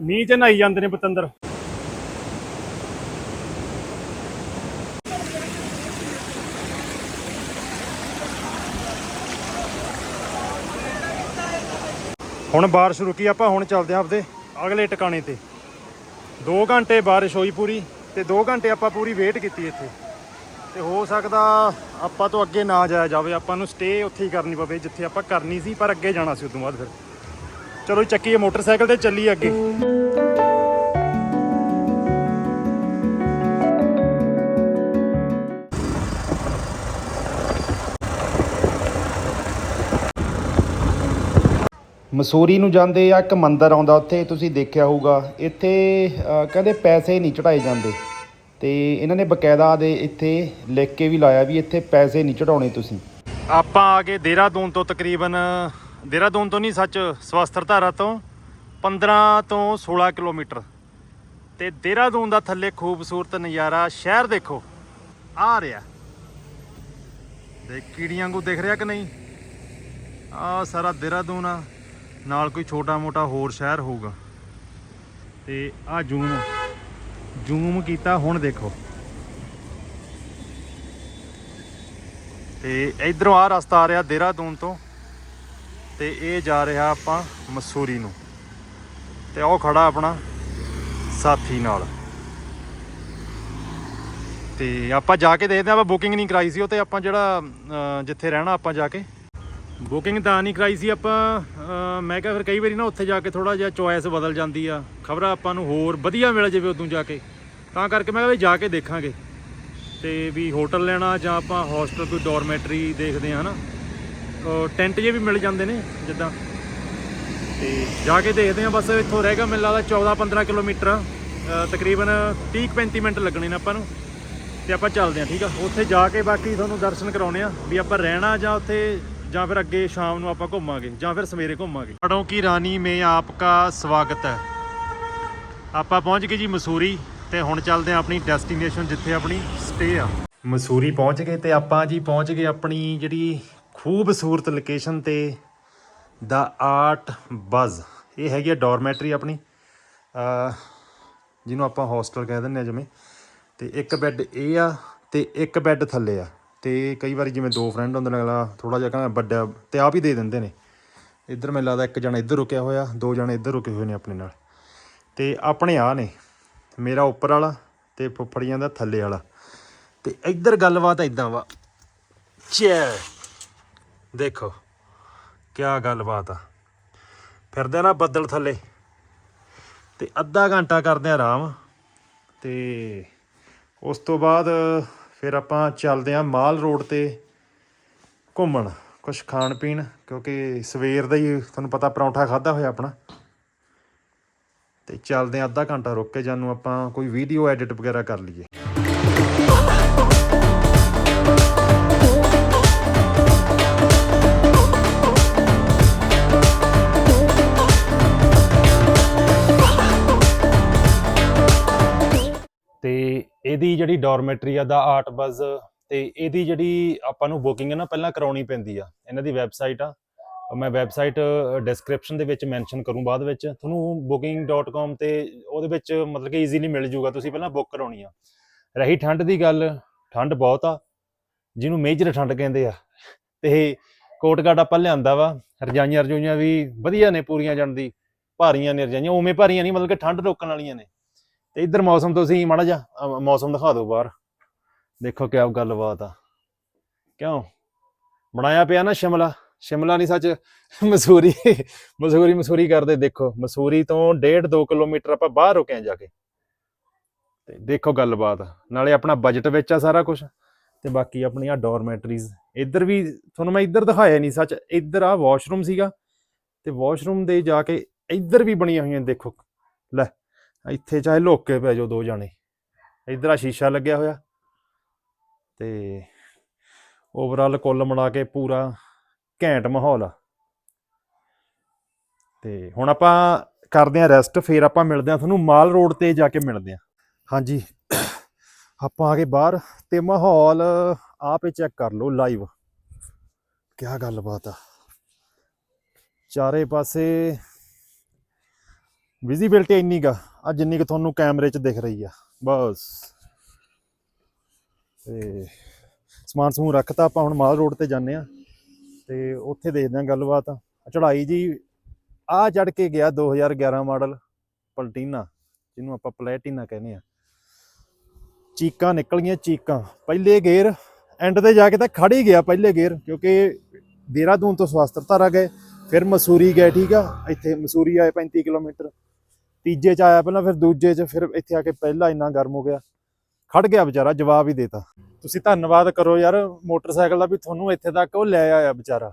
ਮੀਂਹ ਚ ਨਹਾਈ ਜਾਂਦੇ ਨੇ ਪਤੰਦਰ। ਹੁਣ ਬਾਰਿਸ਼ ਰੁਕੀ, ਆਪਾਂ ਹੁਣ ਚੱਲਦੇ ਆਂ ਆਪਦੇ ਅਗਲੇ ਟਿਕਾਣੇ ਤੇ। 2 ਘੰਟੇ ਬਾਰਿਸ਼ ਹੋਈ ਪੂਰੀ ਤੇ 2 ਘੰਟੇ ਆਪਾਂ ਪੂਰੀ ਵੇਟ ਕੀਤੀ ਇੱਥੇ। ਤੇ ਹੋ ਸਕਦਾ ਆਪਾਂ ਤੋਂ ਅੱਗੇ ਨਾ ਜਾਇਆ ਜਾਵੇ, ਆਪਾਂ ਨੂੰ ਸਟੇ ਉੱਥੇ ਹੀ ਕਰਨੀ ਪਵੇ, ਜਿੱਥੇ ਆਪਾਂ ਕਰਨੀ ਸੀ, ਪਰ ਅੱਗੇ ਜਾਣਾ ਸੀ ਉਦੋਂ ਬਾਅਦ ਫਿਰ। ਚਲੋ ਚੱਕੀਏ ਮੋਟਰਸਾਈਕਲ ਤੇ ਚੱਲੀਏ ਅੱਗੇ। ਮਸੂਰੀ ਨੂੰ ਜਾਂਦੇ ਆ ਇੱਕ ਮੰਦਿਰ ਆਉਂਦਾ, ਉੱਥੇ ਤੁਸੀਂ ਦੇਖਿਆ ਹੋਊਗਾ। ਇੱਥੇ ਕਹਿੰਦੇ ਪੈਸੇ ਨਹੀਂ ਚੜਾਏ ਜਾਂਦੇ। ਤੇ ਇਹਨਾਂ ਨੇ ਬਕਾਇਦਾ ਦੇ ਇੱਥੇ ਲਿਖ ਕੇ ਵੀ ਲਾਇਆ ਵੀ ਇੱਥੇ ਪੈਸੇ ਨਹੀਂ ਚੜਾਉਣੇ ਤੁਸੀਂ। ਆਪਾਂ ਆ ਗਏ ਦੇਹਰਾਦੂਨ ਤੋਂ ਤਕਰੀਬਨ, ਦੇਹਰਾਦੂਨ ਤੋਂ ਨਹੀਂ, ਸੱਚ ਸਵਸਤਰ ਧਾਰਾ ਤੋਂ 15 ਤੋਂ 16 ਕਿਲੋਮੀਟਰ। ਤੇ ਦੇਹਰਾਦੂਨ ਦਾ ਥੱਲੇ ਖੂਬਸੂਰਤ ਨਜ਼ਾਰਾ ਸ਼ਹਿਰ ਦੇਖੋ। ਆ ਰਿਹਾ। ਦੇਖ, ਕੀੜੀਆਂ ਵਾਂਗੂ ਦਿਖ ਰਿਹਾ ਕਿ ਨਹੀਂ? ਆ ਸਾਰਾ ਦੇਹਰਾਦੂਨ ਆ। ਨਾਲ ਕੋਈ ਛੋਟਾ ਮੋਟਾ ਹੋਰ ਸ਼ਹਿਰ ਹੋਊਗਾ। ਤੇ ਆ ਜ਼ੂਮ ਜ਼ੂਮ ਕੀਤਾ, ਹੁਣ ਦੇਖੋ। ਤੇ ਇਧਰੋਂ ਆ ਰਸਤਾ ਆ ਰਿਹਾ ਦੇਹਰਾਦੂਨ ਤੋਂ, ਤੇ ਇਹ ਜਾ ਰਿਹਾ ਆਪਾਂ ਮਸੂਰੀ ਨੂੰ। ਤੇ ਉਹ ਖੜਾ ਆਪਣਾ ਸਾਥੀ ਨਾਲ। ਤੇ ਆਪਾਂ ਜਾ ਕੇ ਦੇਖਦੇ ਹਾਂ, ਆਪਾਂ ਬੁਕਿੰਗ ਨਹੀਂ ਕਰਾਈ ਸੀ ਉਹ ਤੇ ਆਪਾਂ ਜਿਹੜਾ ਜਿੱਥੇ ਰਹਿਣਾ ਆਪਾਂ ਜਾ ਕੇ। ਬੁਕਿੰਗ ਤਾਂ ਨਹੀਂ ਕਰਾਈ ਸੀ ਆਪਾਂ ਮੈਂ ਕਿਹਾ ਫਿਰ ਕਈ ਵਾਰੀ ਨਾ ਉੱਥੇ ਜਾ ਕੇ ਥੋੜਾ ਜਿਹਾ ਚੋਇਸ ਬਦਲ ਜਾਂਦੀ ਆ। ਖਬਰ ਆਪਾਂ ਨੂੰ ਹੋਰ ਵਧੀਆ ਮਿਲ ਜਾਵੇ ਉਦੋਂ ਜਾ ਕੇ। ਤਾਂ ਕਰਕੇ ਮੈਂ ਕਿਹਾ ਵੀ ਜਾ ਕੇ ਦੇਖਾਂਗੇ। ਤੇ ਵੀ ਹੋਟਲ ਲੈਣਾ ਜਾਂ ਆਪਾਂ ਹੋਸਟਲ ਕੋਈ ਡੋਰਮੈਟਰੀ ਦੇਖਦੇ ਆ ਹਨਾ? ਟੈਂਟ ਜੇ ਵੀ ਮਿਲ ਜਾਂਦੇ ਨੇ ਜਿੱਦਾਂ। ਤੇ ਜਾ ਕੇ ਦੇਖਦੇ ਆ ਬਸ ਇੱਥੋਂ ਰਹਿ ਗਿਆ ਮੈਨੂੰ ਲੱਗਦਾ 14 15 ਕਿਲੋਮੀਟਰ ਆ। ਅ, ਤਕਰੀਬਨ 30 35 ਮਿੰਟ ਲੱਗਣੇ ਨੇ ਆਪਾਂ ਨੂੰ। ਤੇ ਆਪਾਂ ਚੱਲਦੇ ਆ ਠੀਕ ਆ? ਉੱਥੇ ਜਾ ਕੇ ਬਾਕੀ ਤੁਹਾਨੂੰ ਦਰਸ਼ਨ ਕਰਾਉਣੇ ਆ ਵੀ ਆਪਾਂ ਰਹਿਣਾ ਜਾਂ ਉੱਥੇ ਜਾਂ ਫਿਰ ਅੱਗੇ ਸ਼ਾਮ ਨੂੰ ਆਪਾਂ ਘੁੰਮਾਂਗੇ, ਜਾਂ ਫਿਰ ਸਵੇਰੇ ਘੁੰਮਾਂਗੇ। ਪੜੋਂ ਕੀ ਰਾਨੀ ਮੇ ਆਪਕਾ ਸਵਾਗਤ ਹੈ। ਆਪਾਂ ਪਹੁੰਚ ਗਏ ਜੀ ਮਸੂਰੀ, ਤੇ ਹੁਣ ਚੱਲਦੇ ਆ ਆਪਣੀ ਡੈਸਟੀਨੇਸ਼ਨ ਜਿੱਥੇ ਆਪਣੀ ਸਟੇ ਆ। ਮਸੂਰੀ ਪਹੁੰਚ ਗਏ ਤੇ ਆਪਾਂ ਜੀ ਪਹੁੰਚ ਗਏ ਆਪਣੀ ਜਿਹੜੀ ਖੂਬਸੂਰਤ ਲੋਕੇਸ਼ਨ ਤੇ ਦਾ ਆਰਟ ਬਜ਼ ਇਹ ਹੈਗੀ ਆ ਡੋਰਮੈਟਰੀ ਆਪਣੀ। ਜਿਹਨੂੰ ਆਪਾਂ ਹੋਸਟਲ ਕਹਿ ਦਿੰਦੇ ਆ ਜਿਵੇਂ ਤੇ ਇੱਕ ਬੈੱਡ ਇਹ ਆ ਤੇ ਇੱਕ ਬੈੱਡ ਥੱਲੇ ਆ। ਤੇ ਕਈ ਵਾਰੀ ਜਿਵੇਂ ਦੋ ਫਰੈਂਡ ਹੁੰਦੇ ਨੇ, ਅਗਲਾ ਥੋੜਾ ਜਿਹਾ ਕਹਿੰਦਾ ਵੱਡਾ, ਤੇ ਆਪ ਹੀ ਦੇ ਦਿੰਦੇ ਨੇ। ਇੱਧਰ ਮੈਨੂੰ ਲੱਗਦਾ ਇੱਕ ਜਣਾ ਇੱਧਰ ਰੁਕਿਆ ਹੋਇਆ, ਦੋ ਜਣੇ ਇੱਧਰ ਰੁਕੇ ਹੋਏ ਨੇ ਆਪਣੇ ਨਾਲ। ਤੇ ਆਪਣੇ ਆ ਨੇ, ਮੇਰਾ ਉੱਪਰ ਵਾਲਾ ਤੇ ਫੁੱਫੜੀਆਂ ਦਾ ਥੱਲੇ ਵਾਲਾ। ਤੇ ਇੱਧਰ ਗੱਲਬਾਤ ਇਦਾਂ ਵਾ। ਚੈ, ਦੇਖੋ, ਕਿਆ ਗੱਲਬਾਤ ਆ। ਫਿਰਦੇ ਨਾ ਬੱਦਲ ਥੱਲੇ, ਤੇ ਅੱਧਾ ਘੰਟਾ ਕਰਦੇ ਆਰਾਮ। ਤੇ ਉਸ ਤੋਂ ਬਾਅਦ ਫਿਰ ਆਪਾਂ ਚੱਲਦੇ ਆ ਮਾਲ ਰੋਡ ਤੇ ਘੁੰਮਣ ਕੁਝ ਖਾਣ ਪੀਣ, ਕਿਉਂਕਿ ਸਵੇਰ ਦਾ ਹੀ ਤੁਹਾਨੂੰ ਪਤਾ ਪਰੌਂਠਾ ਖਾਦਾ ਹੋਇਆ ਆਪਣਾ। ਤੇ ਚੱਲਦੇ ਆ ਅੱਧਾ ਘੰਟਾ ਰੁਕ ਕੇ, ਜਾਨੂੰ ਆਪਾਂ ਕੋਈ ਵੀਡੀਓ ਐਡਿਟ ਵਗੈਰਾ ਕਰ ਲਈਏ। ਇਹਦੀ ਜਿਹੜੀ ਡੋਰਮੈਟਰੀ ਆ, ਦਾ ਆਰਟ ਬਜ਼ ਤੇ ਇਹਦੀ ਜਿਹੜੀ ਆਪਾਂ ਨੂੰ ਬੁਕਿੰਗ ਹੈ ਨਾ, ਪਹਿਲਾਂ ਕਰਾਉਣੀ ਪੈਂਦੀ ਆ। ਇਹਨਾਂ ਦੀ ਵੈਬਸਾਈਟ ਆ। ਮੈਂ ਵੈਬਸਾਈਟ ਡਿਸਕ੍ਰਿਪਸ਼ਨ ਦੇ ਵਿੱਚ ਮੈਂਸ਼ਨ ਕਰੂੰ ਬਾਅਦ ਵਿੱਚ। ਤੁਹਾਨੂੰ booking.com ਤੇ ਉਹਦੇ ਵਿੱਚ ਮਤਲਬ ਕਿ ਈਜ਼ੀਲੀ ਮਿਲ ਜੂਗਾ। ਤੁਸੀਂ ਪਹਿਲਾਂ ਬੁੱਕ ਕਰਾਉਣੀ ਆ। ਰਹੀ ਠੰਡ ਦੀ ਗੱਲ, ਠੰਡ ਬਹੁਤ ਆ। ਜਿਹਨੂੰ ਮੇਜਰ ਠੰਡ ਕਹਿੰਦੇ ਆ। ਤੇ ਕੋਟਗਾਟ ਆਪਾਂ ਲਿਆਂਦਾ ਵਾ। ਰਜਾਈਆਂ ਰਜੂਈਆਂ ਵੀ ਵਧੀਆ ਨੇ ਪੂਰੀਆਂ ਜਾਣ ਦੀ। ਭਾਰੀਆਂ ਨੇ ਰਜਾਈਆਂ। ਉਵੇਂ ਭਾਰੀਆਂ ਨਹੀਂ, ਮਤਲਬ ਕਿ ਠੰਡ ਰੋਕਣ ਵਾਲੀਆਂ ਨੇ। ਤੇ ਇੱਧਰ ਮੌਸਮ ਤੁਸੀਂ ਮਾੜਾ ਜਿਹਾ ਮੌਸਮ ਦਿਖਾ ਦਿਓ ਬਾਹਰ। ਦੇਖੋ ਕਿਆ ਗੱਲਬਾਤ ਆ। ਕਿਉਂ? ਬਣਾਇਆ ਪਿਆ ਨਾ ਸ਼ਿਮਲਾ। ਸ਼ਿਮਲਾ ਨਹੀਂ ਸੱਚ, ਮਸੂਰੀ ਮਸੂਰੀ ਮਸੂਰੀ ਕਰਦੇ ਦੇਖੋ। ਮਸੂਰੀ ਤੋਂ 1.5 2 ਕਿਲੋਮੀਟਰ ਆਪਾਂ ਬਾਹਰ ਰੁਕੇ ਆ ਜਾ ਕੇ। ਤੇ ਦੇਖੋ ਗੱਲਬਾਤ, ਨਾਲੇ ਆਪਣਾ ਬਜਟ ਵਿੱਚ ਆ ਸਾਰਾ ਕੁਝ ਤੇ ਬਾਕੀ ਆਪਣੀ ਆਪਣੀਆਂ ਡੋਰਮੈਟਰੀਜ਼ ਇੱਧਰ ਵੀ ਤੁਹਾਨੂੰ ਮੈਂ ਇੱਧਰ ਦਿਖਾਇਆ ਨਹੀਂ ਸੱਚ, ਇੱਧਰ ਆ ਵਾਸ਼ਰੂਮ ਸੀਗਾ। ਤੇ ਵਾਸ਼ਰੂਮ ਦੇ ਜਾ ਕੇ ਇੱਧਰ ਵੀ ਬਣੀਆਂ ਹੋਈਆਂ ਦੇਖੋ। ਲੈ ਇੱਥੇ ਚਾਹੇ ਲੁੱਕ ਕੇ ਪੈ ਜਾਓ ਦੋ ਜਾਣੇ। ਇੱਧਰ ਆ ਸ਼ੀਸ਼ਾ ਲੱਗਿਆ ਹੋਇਆ। ਤੇ ਓਵਰਆਲ ਕੁੱਲ ਮਿਲਾ ਕੇ ਪੂਰਾ ਘੈਂਟ ਮਾਹੌਲ ਆ। ਤੇ ਹੁਣ ਆਪਾਂ ਕਰਦੇ ਆਂ ਰੈਸਟ ਫੇਰ ਆਪਾਂ ਮਿਲਦੇ ਆਂ ਤੁਹਾਨੂੰ ਮਾਲ ਰੋਡ ਤੇ ਜਾ ਕੇ ਮਿਲਦੇ ਆਂ ਹਾਂਜੀ, ਆਪਾਂ ਆ ਗਏ ਬਾਹਰ ਤੇ ਮਾਹੌਲ ਆਪੇ ਚੈੱਕ ਕਰ ਲਓ ਲਾਈਵ ਕਿਆ ਗੱਲਬਾਤ ਆ। ਚਾਰੇ ਪਾਸੇ ਵਿਜ਼ਿਬਿਲਟੀ ਇੰਨੀ ਗਾ ਆ ਜਿੰਨੀ ਕਿ ਤੁਹਾਨੂੰ ਕੈਮਰੇ 'ਚ ਦਿਖ ਰਹੀ ਆ, ਬਸ। ਤੇ ਸਮਾਨ ਸਮੂਹ ਰੱਖਤਾ, ਆਪਾਂ ਹੁਣ ਮਾਲ ਰੋਡ ਤੇ ਜਾਂਦੇ ਆ ਤੇ ਉੱਥੇ ਦੇਖਦੇ ਆ ਗੱਲਬਾਤ। ਚੜਾਈ ਜੀ, ਆ ਚੜ ਕੇ ਗਿਆ 2011 ਮਾਡਲ ਪਲਟੀਨਾ, ਜਿਹਨੂੰ ਆਪਾਂ ਪਲੈਟੀਨਾ ਕਹਿੰਦੇ ਆ ਚੀਕਾਂ ਨਿਕਲ ਗਈਆਂ ਚੀਕਾਂ। ਪਹਿਲੇ ਗੇਅਰ ਐਂਡ ਤੇ ਜਾ ਕੇ ਤਾਂ ਖੜ ਹੀ ਗਿਆ ਪਹਿਲੇ ਗੇਅਰ, ਕਿਉਂਕਿ ਦੇਹਰਾਦੂਨ ਤੋਂ ਸਵਾਸਤਰ ਧਾਰਾ ਗਏ, ਫਿਰ ਮਸੂਰੀ ਗਏ, ਠੀਕ ਆ? ਇੱਥੇ ਮਸੂਰੀ ਆਏ 35 ਕਿਲੋਮੀਟਰ। ਤੀਜੇ ਚ ਆਇਆ ਪਹਿਲਾਂ, ਫਿਰ ਦੂਜੇ ਚ, ਫਿਰ ਇੱਥੇ ਆ ਕੇ ਪਹਿਲਾ ਇੰਨਾ ਗਰਮ ਹੋ ਗਿਆ। ਖੜ ਗਿਆ ਵਿਚਾਰਾ, ਜਵਾਬ ਹੀ ਦੇਤਾ। ਤੁਸੀਂ ਧੰਨਵਾਦ ਕਰੋ ਯਾਰ, ਮੋਟਰਸਾਈਕਲ ਦਾ ਵੀ ਤੁਹਾਨੂੰ ਇੱਥੇ ਤੱਕ ਉਹ ਲੈ ਆਇਆ ਵਿਚਾਰਾ।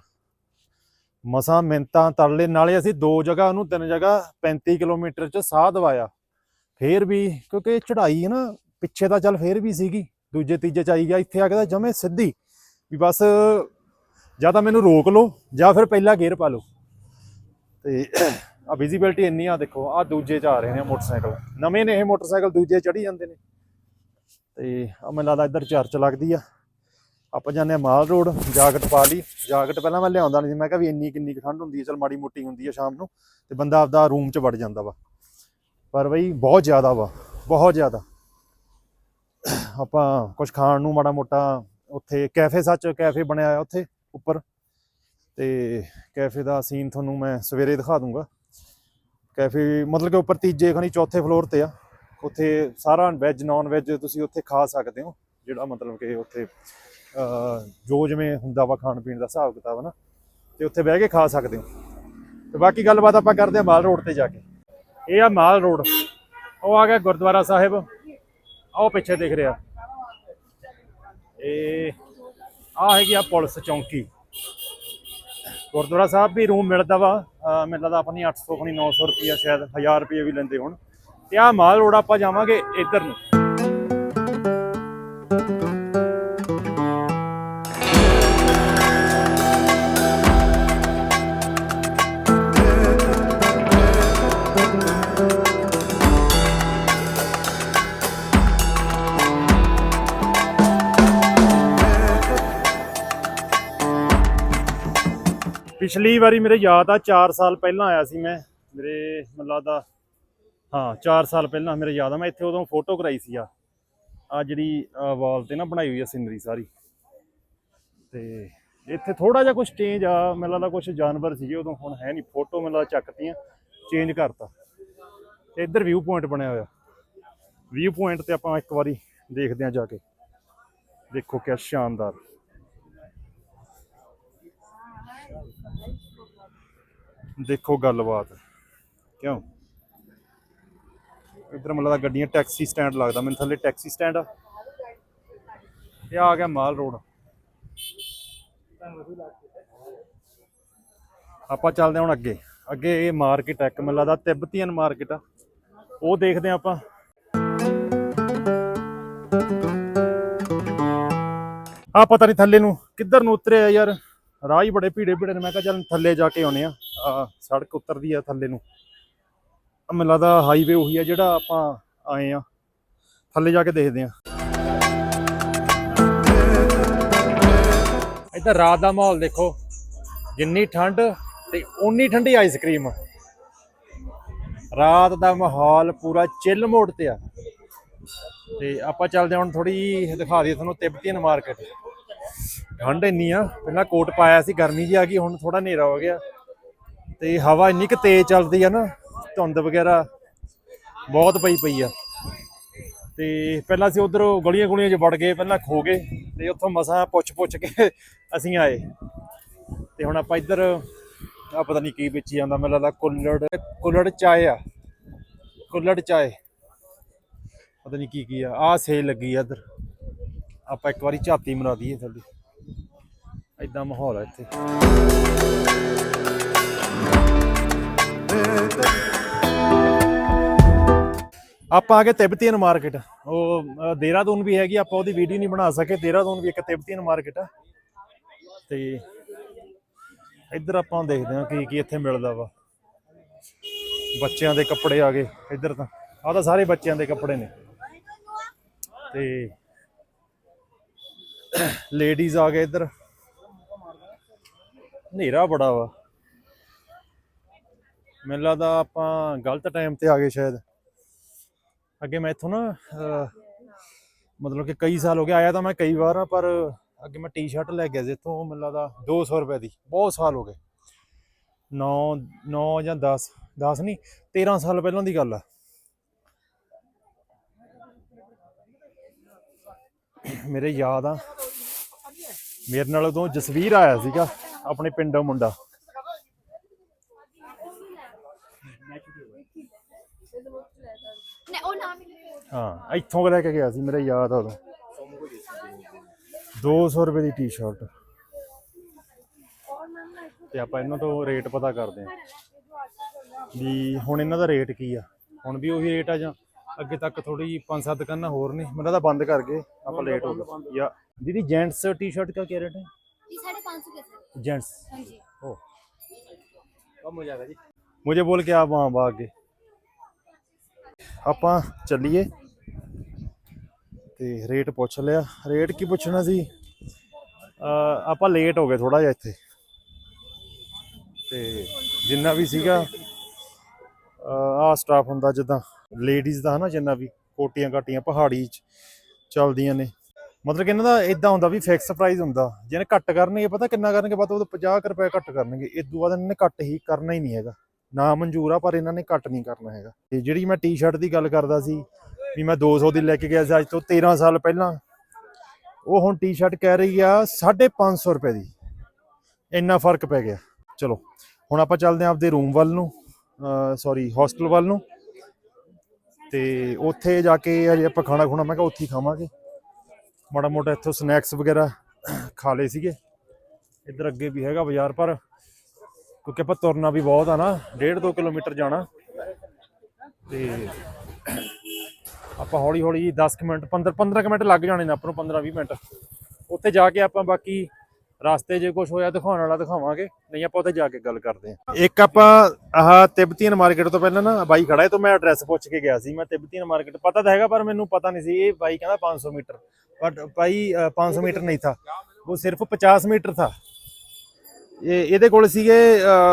ਮਸਾਂ ਮਿੰਤਾਂ ਤਰਲੇ, ਨਾਲੇ ਅਸੀਂ ਦੋ ਜਗ੍ਹਾ ਉਹਨੂੰ, ਤਿੰਨ ਜਗ੍ਹਾ 35 ਕਿਲੋਮੀਟਰ ਚ ਸਾਹ ਦਵਾਇਆ। ਫੇਰ ਵੀ, ਕਿਉਂਕਿ ਚੜ੍ਹਾਈ ਹੈ ਨਾ, ਪਿੱਛੇ ਤਾਂ ਚੱਲ ਫੇਰ ਵੀ ਸੀਗੀ। ਦੂਜੇ, ਤੀਜੇ ਚ ਆਈ ਗਿਆ, ਇੱਥੇ ਆ ਕੇ ਤਾਂ ਜਮੇ ਸਿੱਧੀ। ਵੀ ਬਸ, ਜਾਂ ਤਾਂ ਮੈਨੂੰ ਰੋਕ ਲਓ, ਜਾਂ ਫਿਰ ਪਹਿਲਾ ਗੇਅਰ ਪਾ ਲਓ। ਤੇ ਆ ਵਿਜ਼ਿਬਿਲਟੀ ਇੰਨੀ ਆ, ਦੇਖੋ ਆ ਦੂਜੇ ਚ ਆ ਰਹੇ ਨੇ ਮੋਟਰਸਾਈਕਲ। ਨਵੇਂ ਨੇ ਇਹ ਮੋਟਰਸਾਈਕਲ, ਦੂਜੇ ਚੜੀ ਜਾਂਦੇ ਨੇ। ਤੇ ਆ ਮੈਨੂੰ ਲੱਗਦਾ ਇੱਧਰ ਚਰਚ ਲੱਗਦੀ ਆ। ਆਪਾਂ ਜਾਂਦੇ ਆ ਮਾਲ ਰੋਡ, ਜਾਕਟ ਪਾ ਲਈ। ਜਾਕਟ ਪਹਿਲਾਂ ਮੈਂ ਲਿਆਉਂਦਾ ਨਹੀਂ ਸੀ, ਮੈਂ ਕਿਹਾ ਵੀ ਇੰਨੀ ਕਿੰਨੀ ਕੁ ਠੰਡ ਹੁੰਦੀ ਹੈ ਚਲ ਮਾੜੀ ਮੋਟੀ ਹੁੰਦੀ ਹੈ ਸ਼ਾਮ ਨੂੰ। ਤੇ ਬੰਦਾ ਆਪਦਾ ਰੂਮ 'ਚ ਵੜ ਜਾਂਦਾ ਵਾ। ਪਰ ਬਈ ਬਹੁਤ ਜ਼ਿਆਦਾ ਵਾ, ਬਹੁਤ ਜ਼ਿਆਦਾ। ਆਪਾਂ ਕੁਝ ਖਾਣ ਨੂੰ ਮਾੜਾ ਮੋਟਾ ਉੱਥੇ ਕੈਫੇ ਸੱਚ ਕੈਫੇ ਬਣਿਆ ਆ ਉੱਥੇ, ਉੱਪਰ। ਤੇ ਕੈਫੇ ਦਾ ਸੀਨ ਤੁਹਾਨੂੰ ਮੈਂ ਸਵੇਰੇ ਦਿਖਾ ਦੂੰਗਾ। ਕੈਫੇ ਮਤਲਬ ਕਿ ਉੱਪਰ ਤੀਜੇ ਖਣੀ ਚੌਥੇ ਫਲੋਰ ਤੇ ਆ। ਉੱਥੇ ਸਾਰਾ ਵੈਜ ਨਾਨ ਵੈਜ ਤੁਸੀਂ ਉੱਥੇ ਖਾ ਸਕਦੇ ਹੋ, ਜਿਹੜਾ ਮਤਲਬ ਕਿ ਉੱਥੇ ਜੋ ਜਿਵੇਂ ਹੁੰਦਾ ਵਾ ਖਾਣ ਪੀਣ ਦਾ ਹਿਸਾਬ ਕਿਤਾਬ ਨਾ, ਤੇ ਉੱਥੇ ਬਹਿ ਕੇ ਖਾ ਸਕਦੇ ਹੋ। ਤੇ ਬਾਕੀ ਗੱਲਬਾਤ ਆਪਾਂ ਕਰਦੇ ਆ ਮਾਲ ਰੋਡ ਤੇ ਜਾ ਕੇ। ਇਹ ਆ ਮਾਲ ਰੋਡ। ਉਹ ਆ ਗਿਆ ਗੁਰਦੁਆਰਾ ਸਾਹਿਬ। ਆਹ ਪਿੱਛੇ ਦਿਖ ਰਿਹਾ। ਇਹ ਆ ਹੈਗੀ ਆ ਪੁਲਿਸ ਚੌਂਕੀ। ਗੁਰਦੁਆਰਾ ਸਾਹਿਬ ਵੀ ਰੂਮ ਮਿਲਦਾ ਵਾ ਮੈਨੂੰ ਲੱਗਦਾ ਆਪਣੀ 800 ਆਪਣੀ 900 ਰੁਪਿਆ ਸ਼ਾਇਦ 1000 ਰੁਪਏ ਵੀ ਲੈਂਦੇ ਹੋਣ। ਤੇ ਆ ਮਾਲ ਰੋਡ ਆਪਾਂ ਜਾਵਾਂਗੇ ਇੱਧਰ ਨੂੰ। ਪਿਛਲੀ ਵਾਰੀ ਮੇਰੇ ਯਾਦ ਆ 4 ਸਾਲ ਪਹਿਲਾਂ ਆਇਆ ਸੀ ਮੈਂ, ਮੇਰੇ ਮੈਨੂੰ ਲੱਗਦਾ, ਹਾਂ 4 ਸਾਲ ਪਹਿਲਾਂ ਮੇਰੇ ਯਾਦ ਆ, ਮੈਂ ਇੱਥੇ ਉਦੋਂ ਫੋਟੋ ਕਰਾਈ ਸੀ ਆ। ਆ ਜਿਹੜੀ ਵਾਲ ਤੇ ਨਾ ਬਣਾਈ ਹੋਈ ਆ ਸਿਨਰੀ ਸਾਰੀ। ਤੇ ਇੱਥੇ ਥੋੜਾ ਜਿਹਾ ਕੁਝ ਚੇਂਜ ਆ, ਮੈਨੂੰ ਲੱਗਦਾ ਕੁਝ ਜਾਨਵਰ ਸੀਗੇ ਉਦੋਂ, ਹੁਣ ਹੈ ਨਹੀਂ ਫੋਟੋ ਮੈਨੂੰ ਲੱਗਦਾ ਚੱਕਤੀਆਂ ਚੇਂਜ ਕਰਤਾ। ਤੇ ਇੱਧਰ ਵਿਊ ਪੁਆਇੰਟ ਬਣਿਆ ਹੋਇਆ। ਵਿਊ ਪੁਆਇੰਟ ਤੇ ਆਪਾਂ ਇੱਕ ਵਾਰੀ ਦੇਖਦੇ ਆ ਜਾ ਕੇ। ਦੇਖੋ ਕਿਆ ਸ਼ਾਨਦਾਰ। ਦੇਖੋ ਗੱਲਬਾਤ। ਕਿਉਂ? ਇਧਰ ਮਤਲਬ ਦਾ ਗੱਡੀਆਂ ਟੈਕਸੀ ਸਟੈਂਡ ਲੱਗਦਾ। ਮੈਨੂੰ ਥੱਲੇ ਟੈਕਸੀ ਸਟੈਂਡ ਆ। ਇਹ ਆ ਗਿਆ ਮਾਲ ਰੋਡ। ਆਪਾਂ ਚੱਲਦੇ ਹਾਂ ਹੁਣ ਅੱਗੇ। ਅੱਗੇ ਇਹ ਮਾਰਕੀਟ ਹੈ ਇੱਕ ਮੈਨੂੰ ਲੱਗਦਾ ਤਿੱਬਤੀਅਨ ਮਾਰਕੀਟ ਆ। ਉਹ ਦੇਖਦੇ ਹਾਂ ਆਪਾਂ। ਆ ਪਤਾ ਨਹੀਂ ਥੱਲੇ ਨੂੰ ਕਿੱਧਰ ਨੂੰ ਉਤਰਿਆ ਯਾਰ। ਰਾਹ ਹੀ ਬੜੇ ਭੀੜੇ ਭੀੜੇ ਨੇ। ਮੈਂ ਕਿਹਾ ਚੱਲ ਥੱਲੇ ਜਾ ਕੇ ਆਉਨੇ ਆ ਆ ਸੜਕ ਉਤਰਦੀ ਆ ਥੱਲੇ ਨੂੰ। ਆ ਮੈਨੂੰ ਲੱਗਦਾ ਹਾਈਵੇ ਉਹੀ ਆ ਜਿਹੜਾ ਆਪਾਂ ਆਏ ਆ। ਥੱਲੇ ਜਾ ਕੇ ਦੇਖਦੇ ਆ। ਇੱਧਰ ਰਾਤ ਦਾ ਮਾਹੌਲ ਦੇਖੋ। ਜਿੰਨੀ ਠੰਡ ਤੇ ਓਨੀ ਠੰਡੀ ਆਈਸਕ੍ਰੀਮ ਰਾਤ ਦਾ ਮਾਹੌਲ ਪੂਰਾ ਚਿੱਲ ਮੋੜ ਤੇ ਆ। ਤੇ ਆਪਾਂ ਚੱਲਦੇ ਹਾਂ ਹੁਣ ਥੋੜੀ ਦਿਖਾ ਦਈਏ ਤੁਹਾਨੂੰ ਤਿੱਬਤੀਨ ਮਾਰਕੀਟ ਠੰਡ ਇੰਨੀ ਆ, ਪਹਿਲਾਂ ਕੋਟ ਪਾਇਆ ਸੀ, ਗਰਮੀ ਜੀ ਆ ਗਈ, ਹੁਣ ਥੋੜਾ ਹਨੇਰਾ ਹੋ ਗਿਆ। ਤੇ ਹਵਾ ਇੰਨੀ ਕੁ ਤੇਜ਼ ਚੱਲਦੀ ਆ ਨਾ, ਧੁੰਦ ਵਗੈਰਾ ਬਹੁਤ ਪਈ ਪਈ ਆ। ਤੇ ਪਹਿਲਾਂ ਅਸੀਂ ਉਧਰ ਗਲੀਆਂ ਗੁਲੀਆਂ 'ਚ ਵੜ ਗਏ, ਪਹਿਲਾਂ ਖੋ ਗਏ ਤੇ ਉੱਥੋਂ ਮਸਾਂ ਪੁੱਛ ਪੁੱਛ ਕੇ ਅਸੀਂ ਆਏ। ਤੇ ਹੁਣ ਆਪਾਂ ਇੱਧਰ ਆ ਪਤਾ ਨਹੀਂ ਕੀ ਵੇਚੀ ਜਾਂਦਾ, ਮੈਨੂੰ ਲੱਗਦਾ ਕੁੱਲੜ ਕੁੱਲੜ ਚਾਏ ਆ। ਕੁੱਲੜ ਚਾਏ। ਪਤਾ ਨਹੀਂ ਕੀ ਕੀ ਆ ਆ ਸੇਲ ਲੱਗੀ ਆ ਇੱਧਰ। ਆਪਾਂ ਇੱਕ ਵਾਰੀ ਝਾਤੀ ਮਰਾ ਦਈਏ ਥੱਲੇ ਐਦਾਂ ਮਾਹੌਲ ਆ ਇੱਥੇ। ਆਪਾਂ ਆ ਗਏ ਤਿੱਬਤੀਨ ਮਾਰਕੀਟ। ਉਹ ਦੇਹਰਾਦੂਨ ਵੀ ਹੈਗੀ, ਆਪਾਂ ਉਹਦੀ ਵੀਡੀਓ ਨਹੀਂ ਬਣਾ ਸਕੇ। ਦੇਹਰਾਦੂਨ ਵੀ ਇੱਕ ਤਿੱਬਤੀਨ ਮਾਰਕੀਟ ਆ। ਤੇ ਇੱਧਰ ਆਪਾਂ ਦੇਖਦੇ ਹਾਂ ਕੀ ਕੀ ਇੱਥੇ ਮਿਲਦਾ ਵਾ। ਬੱਚਿਆਂ ਦੇ ਕੱਪੜੇ ਆ ਗਏ ਇੱਧਰ ਤਾਂ। ਆਹ ਤਾਂ ਸਾਰੇ ਬੱਚਿਆਂ ਦੇ ਕੱਪੜੇ ਨੇ। ਤੇ ਲੇਡੀਜ਼ ਆ ਗਏ ਇੱਧਰ। ਹਨੇਰਾ ਬੜਾ ਵਾ। ਮੈਨੂੰ ਲੱਗਦਾ ਆਪਾਂ ਗਲਤ ਟਾਈਮ ਤੇ ਆ ਗਏ ਸ਼ਾਇਦ। ਅੱਗੇ ਮੈਂ ਇੱਥੋਂ ਨਾ ਮਤਲਬ ਕਿ ਕਈ ਸਾਲ ਹੋ ਗਏ, ਆਇਆ ਤਾਂ ਮੈਂ ਕਈ ਵਾਰ ਆ, ਪਰ ਅੱਗੇ ਮੈਂ ਟੀ-ਸ਼ਰਟ ਲੈ ਗਿਆ ਸੀ ਇੱਥੋਂ, ਮੈਨੂੰ ਲੱਗਦਾ 200 ਰੁਪਏ ਦੀ, ਬਹੁਤ ਸਾਲ ਹੋ ਗਏ। 9 9 ਜਾਂ 10 10 ਨਹੀਂ 13 ਸਾਲ ਪਹਿਲਾਂ ਦੀ ਗੱਲ ਆ। ਮੇਰੇ ਯਾਦ ਆ, ਮੇਰੇ ਨਾਲ ਉਦੋਂ ਜਸਵੀਰ ਆਇਆ ਸੀਗਾ, ਆਪਣੇ ਪਿੰਡੋਂ ਮੁੰਡਾ। ਹਾਂ ਇੱਥੋਂ ਲੈ ਕੇ ਗਿਆ ਸੀ ਮੇਰਾ ਯਾਦ ਆ ਉਦੋਂ। 200 ਰੁਪਏ ਦੀ ਟੀ-ਸ਼ਰਟ ਤੇ ਆਪਾਂ ਇਹਨਾਂ ਤੋਂ ਰੇਟ ਪਤਾ ਕਰਦੇ ਹਾਂ। ਵੀ ਹੁਣ ਇਹਨਾਂ ਦਾ ਰੇਟ ਕੀ ਆ? ਹੁਣ ਵੀ ਉਹੀ ਰੇਟ ਆ ਜਾਂ ਅੱਗੇ ਤੱਕ ਥੋੜੀ ਪੰਜ ਸੱਤ ਦੁਕਾਨਾਂ ਹੋਰ ਨੇ? ਮੈਨੂੰ ਤਾਂ ਬੰਦ ਕਰਕੇ ਆਪਾਂ ਲੇਟ ਹੋ ਗਏ। ਯਾ ਦੀਦੀ ਜੈਂਟਸ ਟੀ-ਸ਼ਰਟ ਦਾ ਕੀ ਰੇਟ ਹੈ? जी साढ़े पाँच सौ कैसे जैंट्स हाँ जी ओ कम हो जाएगा जी मुझे बोल के आप ਆਪਾਂ ਚੱਲੀਏ। ਤੇ ਰੇਟ ਪੁੱਛ ਲਿਆ। ਰੇਟ ਕੀ ਪੁੱਛਣਾ ਸੀ? ਆਪਾਂ ਲੇਟ ਹੋ ਗਏ ਥੋੜਾ ਜਿਹਾ ਇੱਥੇ। ਤੇ ਜਿੰਨਾ ਵੀ ਸੀਗਾ ਆ ਸਟਾਫ ਹੁੰਦਾ ਜਿੱਦਾਂ ਲੇਡੀਜ਼ ਦਾ ਹਨਾ ਜਿੰਨਾ ਵੀ, ਕੋਟੀਆਂ ਕਾਟੀਆਂ ਪਹਾੜੀ ਚ ਚੱਲਦੀਆਂ ਨੇ। ਮਤਲਬ ਕਿ ਇਹਨਾਂ ਦਾ ਇਦਾਂ ਹੁੰਦਾ ਵੀ ਫਿਕਸ ਪ੍ਰਾਈਸ ਹੁੰਦਾ। ਜਿਹਨੇ ਘੱਟ ਕਰਨਗੇ, ਪਤਾ ਕਿੰਨਾ ਕਰਨਗੇ? ਪਤਾ ਉਹ 50 ਕੁ ਰੁਪਏ ਘੱਟ ਕਰਨਗੇ। ਇਸ ਤੋਂ ਬਾਅਦ ਇਹਨਾਂ ਨੇ ਘੱਟ ਹੀ ਕਰਨਾ ਹੀ ਨਹੀਂ ਹੈਗਾ। ਨਾ ਮਨਜ਼ੂਰ ਆ, ਪਰ ਇਹਨਾਂ ਨੇ ਕੱਟ ਨਹੀਂ ਕਰਨਾ ਹੈਗਾ। ਤੇ ਜਿਹੜੀ ਮੈਂ ਟੀ-ਸ਼ਰਟ ਦੀ ਗੱਲ ਕਰਦਾ ਸੀ ਵੀ ਮੈਂ 200 ਦੀ ਲੈ ਕੇ ਗਿਆ ਸੀ, ਅੱਜ ਤੋਂ 13 ਸਾਲ ਪਹਿਲਾਂ, ਉਹ ਹੁਣ ਟੀ-ਸ਼ਰਟ ਕਹਿ ਰਹੀ ਆ 550 ਰੁਪਏ ਦੀ। ਇੰਨਾ ਫ਼ਰਕ ਪੈ ਗਿਆ। ਚਲੋ, ਹੁਣ ਆਪਾਂ ਚੱਲਦੇ ਆਂ ਆਪਦੇ ਰੂਮ ਵੱਲ ਨੂੰ ਸੌਰੀ ਹੋਸਟਲ ਵੱਲ ਨੂੰ। ਤੇ ਉੱਥੇ ਜਾ ਕੇ ਅਜੇ ਆਪਾਂ ਖਾਣਾ ਖੁਣਾ, ਮੈਂ ਕਿਹਾ ਉੱਥੇ ਹੀ ਖਾਵਾਂਗੇ। ਮਾੜਾ ਮੋਟਾ ਇੱਥੋਂ ਸਨੈਕਸ ਵਗੈਰਾ ਖਾ ਲਏ ਸੀਗੇ। ਇੱਧਰ ਅੱਗੇ ਵੀ ਹੈਗਾ ਬਾਜ਼ਾਰ, ਪਰ ਕਿਉਂਕਿ ਆਪਾਂ ਤੁਰਨਾ ਵੀ ਬਹੁਤ ਆ ਨਾ 1.5 2 ਕਿਲੋਮੀਟਰ ਜਾਣਾ। ਤੇ ਆਪਾਂ ਹੌਲੀ ਹੌਲੀ 10 ਮਿੰਟ 15 15 ਮਿੰਟ ਲੱਗ ਜਾਣੇ ਨੇ ਆਪਾਂ ਨੂੰ 15 20 ਮਿੰਟ। ਉੱਥੇ ਜਾ ਕੇ ਆਪਾਂ ਬਾਕੀ ਰਸਤੇ ਜੇ ਕੁਝ ਹੋਇਆ ਦਿਖਾਉਣ ਵਾਲਾ ਦਿਖਾਵਾਂਗੇ, ਨਹੀਂ ਆਪਾਂ ਉੱਥੇ ਜਾ ਕੇ ਗੱਲ ਕਰਦੇ ਆਂ ਇੱਕ ਆਪਾਂ ਆਹ ਤਿਬਤੀਨ ਮਾਰਕੀਟ ਤੋਂ ਪਹਿਲਾਂ ਨਾ ਬਾਈ ਖੜਾ ਹੈ ਤੋਂ ਮੈਂ ਐਡਰੈਸ ਪੁੱਛ ਕੇ ਗਿਆ ਸੀ, ਮੈਂ ਤਿਬਤੀਨ ਮਾਰਕੀਟ, ਪਤਾ ਤਾਂ ਹੈਗਾ ਪਰ ਮੈਨੂੰ ਪਤਾ ਨਹੀਂ ਸੀ, ਇਹ ਬਾਈ ਕਹਿੰਦਾ 500 ਮੀਟਰ। ਬਟ ਭਾਈ 500 ਮੀਟਰ ਨਹੀਂ ਥਾ, ਉਹ ਸਿਰਫ 50 ਮੀਟਰ ਥਾ। ਇਹ ਇਹਦੇ ਕੋਲ ਸੀਗੇ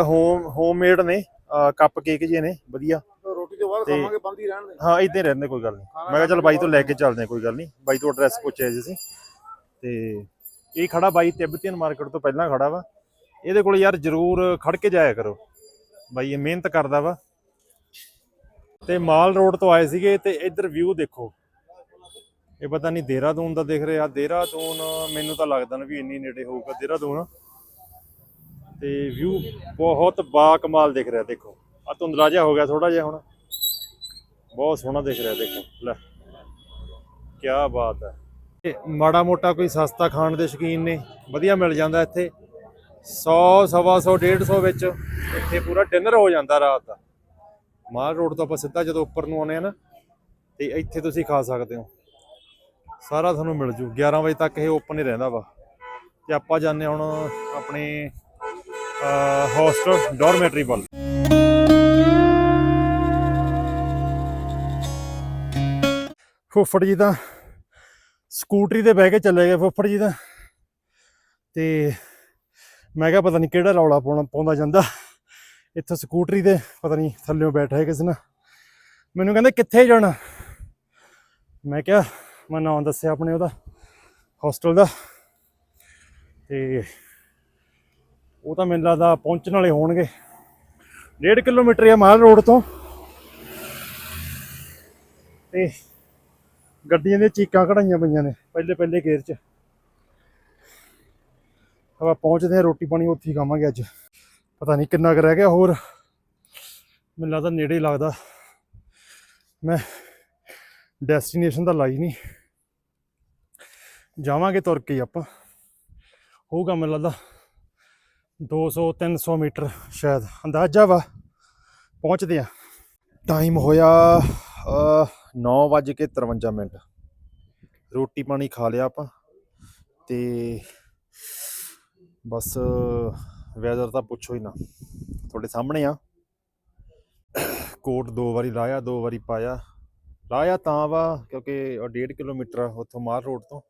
ਹੋਮ ਹੋਮਮੇਡ ਨੇ ਕੱਪ ਕੇਕ ਜੇ ਨੇ ਵਧੀਆ। ਰੋਟੀ ਤੋਂ ਬਾਅਦ ਖਾਵਾਂਗੇ ਬੰਦ ਹੀ ਰਹਿਣ ਦੇ। ਹਾਂ ਇਦਾਂ ਹੀ ਰਹਿੰਦੇ ਕੋਈ ਗੱਲ ਨਹੀਂ। ਮੈਂ ਕਿਹਾ ਚਲ ਬਾਈ ਤੋਂ ਲੈ ਕੇ ਚੱਲਦੇ ਹਾਂ ਕੋਈ ਗੱਲ ਨਹੀਂ। ਬਾਈ ਤੋਂ ਐਡਰੈਸ ਪੁੱਛਿਆ ਜੀ ਅਸੀਂ। ਤੇ ਇਹ ਖੜਾ ਬਾਈ ਤਿੱਬਤੀਨ ਮਾਰਕੀਟ ਤੋਂ ਪਹਿਲਾਂ ਖੜਾ ਵਾ। ਇਹਦੇ ਕੋਲ ਯਾਰ ਜ਼ਰੂਰ ਖੜ ਕੇ ਜਾਇਆ ਕਰੋ। ਬਾਈ ਇਹ ਮਿਹਨਤ ਕਰਦਾ ਵਾ। ਤੇ ਮਾਲ ਰੋਡ ਤੋਂ ਆਏ ਸੀਗੇ ਤੇ ਇੱਧਰ ਵਿਊ ਦੇਖੋ। ਇਹ ਪਤਾ ਨਹੀਂ ਦੇਹਰਾਦੂਨ ਦਾ ਦਿਖ ਰਿਹਾ। ਦੇਹਰਾਦੂਨ ਮੈਨੂੰ ਤਾਂ ਲੱਗਦਾ ਨਾ ਵੀ ਇੰਨੀ ਨੇੜੇ ਹੋਊਗਾ। ਦੇਹਰਾਦੂਨ ਤੇ ਵਿਊ ਬਹੁਤ ਬਾ ਕਮਾਲ ਦਿਖ ਰਿਹਾ, ਦੇਖੋ। ਆ ਧੁੰਦਲਾ ਜਿਹਾ ਹੋ ਗਿਆ ਥੋੜਾ ਜਿਹਾ ਹੁਣ। ਬਹੁਤ ਸੋਹਣਾ ਦਿਖ ਰਿਹਾ, ਦੇਖੋ। ਲੈ ਕੀ ਬਾਤ ਹੈ। ਮਾੜਾ ਮੋਟਾ ਕੋਈ ਸਸਤਾ ਖਾਣ ਦੇ ਸ਼ੌਕੀਨ ਨੇ। ਵਧੀਆ ਮਿਲ ਜਾਂਦਾ ਇੱਥੇ। 100 ਸਵਾ 100 150 ਵਿੱਚ ਇੱਥੇ ਪੂਰਾ ਡਿਨਰ ਹੋ ਜਾਂਦਾ ਰਾਤ ਦਾ। ਮਾਲ ਰੋਡ ਤੋਂ ਆਪਾਂ ਸਿੱਧਾ ਜਦੋਂ ਉੱਪਰ ਨੂੰ ਆਉਂਦੇ ਆ ਨਾ, ਤੇ ਇੱਥੇ ਤੁਸੀਂ ਖਾ ਸਕਦੇ ਹੋ। ਸਾਰਾ ਤੁਹਾਨੂੰ ਮਿਲ ਜੂ। 11 ਵਜੇ ਤੱਕ ਇਹ ਓਪਨ ਹੀ ਰਹਿੰਦਾ ਵਾ। ਤੇ ਆਪਾਂ ਜਾਂਦੇ ਹੁਣ ਆਪਣੇ ਹੋਸਟਲ ਡੋਰਮੈਟਰੀ ਵੱਲ ਫੁੱਫੜ ਜੀ ਤਾਂ ਸਕੂਟਰੀ ਤੇ ਬਹਿ ਕੇ ਚੱਲੇ ਗਏ ਫੁੱਫੜ ਜੀ ਤਾਂ। ਤੇ ਮੈਂ ਕਿਹਾ ਪਤਾ ਨਹੀਂ ਕਿਹੜਾ ਰੌਲਾ ਪਾਉਣਾ ਪਾਉਂਦਾ ਜਾਂਦਾ। ਇੱਥੇ ਸਕੂਟਰੀ ਤੇ ਪਤਾ ਨਹੀਂ ਥੱਲਿਓਂ ਬੈਠਾ ਹੈ ਕਿਸੇ ਨਾਲ। ਮੈਨੂੰ ਕਹਿੰਦੇ, ਕਿੱਥੇ ਜਾਣਾ? ਮੈਂ ਕਿਹਾ, ਮੈਂ ਨਾਮ ਦੱਸਿਆ ਆਪਣੇ ਉਹਦਾ, ਹੋਸਟਲ ਦਾ। ਤੇ ਉਹ ਤਾਂ ਮੈਨੂੰ ਲੱਗਦਾ ਪਹੁੰਚਣ ਵਾਲੇ ਹੋਣਗੇ। 1.5 ਕਿਲੋਮੀਟਰ ਆ ਮਾਲ ਰੋਡ ਤੋਂ। ਤੇ ਗੱਡੀਆਂ ਦੀਆਂ ਚੀਕਾਂ ਕਢਾਈਆਂ ਪਈਆਂ ਨੇ ਪਹਿਲੇ ਪਹਿਲੇ ਗੇਅਰ 'ਚ। ਆਪਾਂ ਪਹੁੰਚਦੇ ਹਾਂ, ਰੋਟੀ ਪਾਣੀ ਉੱਥੇ ਹੀ ਖਾਵਾਂਗੇ ਅੱਜ। ਪਤਾ ਨਹੀਂ ਕਿੰਨਾ ਕੁ ਰਹਿ ਗਿਆ ਹੋਰ। ਮੈਨੂੰ ਲੱਗਦਾ ਨੇੜੇ ਲੱਗਦਾ। ਮੈਂ ਡੈਸਟੀਨੇਸ਼ਨ ਤਾਂ ਲਾਈ ਨਹੀਂ। ਜਾਵਾਂਗੇ ਤੁਰ ਕੇ ਹੀ ਆਪਾਂ। ਹੋਊਗਾ ਮੈਨੂੰ ਲੱਗਦਾ। 200 300 ਮੀਟਰ ਸ਼ਾਇਦ ਅੰਦਾਜ਼ਾ ਵਾ, ਪਹੁੰਚਦੇ ਆ ਟਾਈਮ ਹੋਇਆ 9:53 ਮਿੰਟ। ਰੋਟੀ ਪਾਣੀ ਖਾ ਲਿਆ ਆਪਾਂ ਤੇ ਬਸ ਵੈਦਰ ਤਾਂ ਪੁੱਛੋ ਹੀ ਨਾ। ਤੁਹਾਡੇ ਸਾਹਮਣੇ ਆ। ਕੋਟ ਦੋ ਵਾਰੀ ਲਾਇਆ, ਦੋ ਵਾਰੀ ਪਾਇਆ। ਲਾਇਆ ਤਾਂ ਵਾ, ਕਿਉਂਕਿ 1.5 ਕਿਲੋਮੀਟਰ ਆ ਉੱਥੋਂ ਮਾਰ ਰੋਡ ਤੋਂ।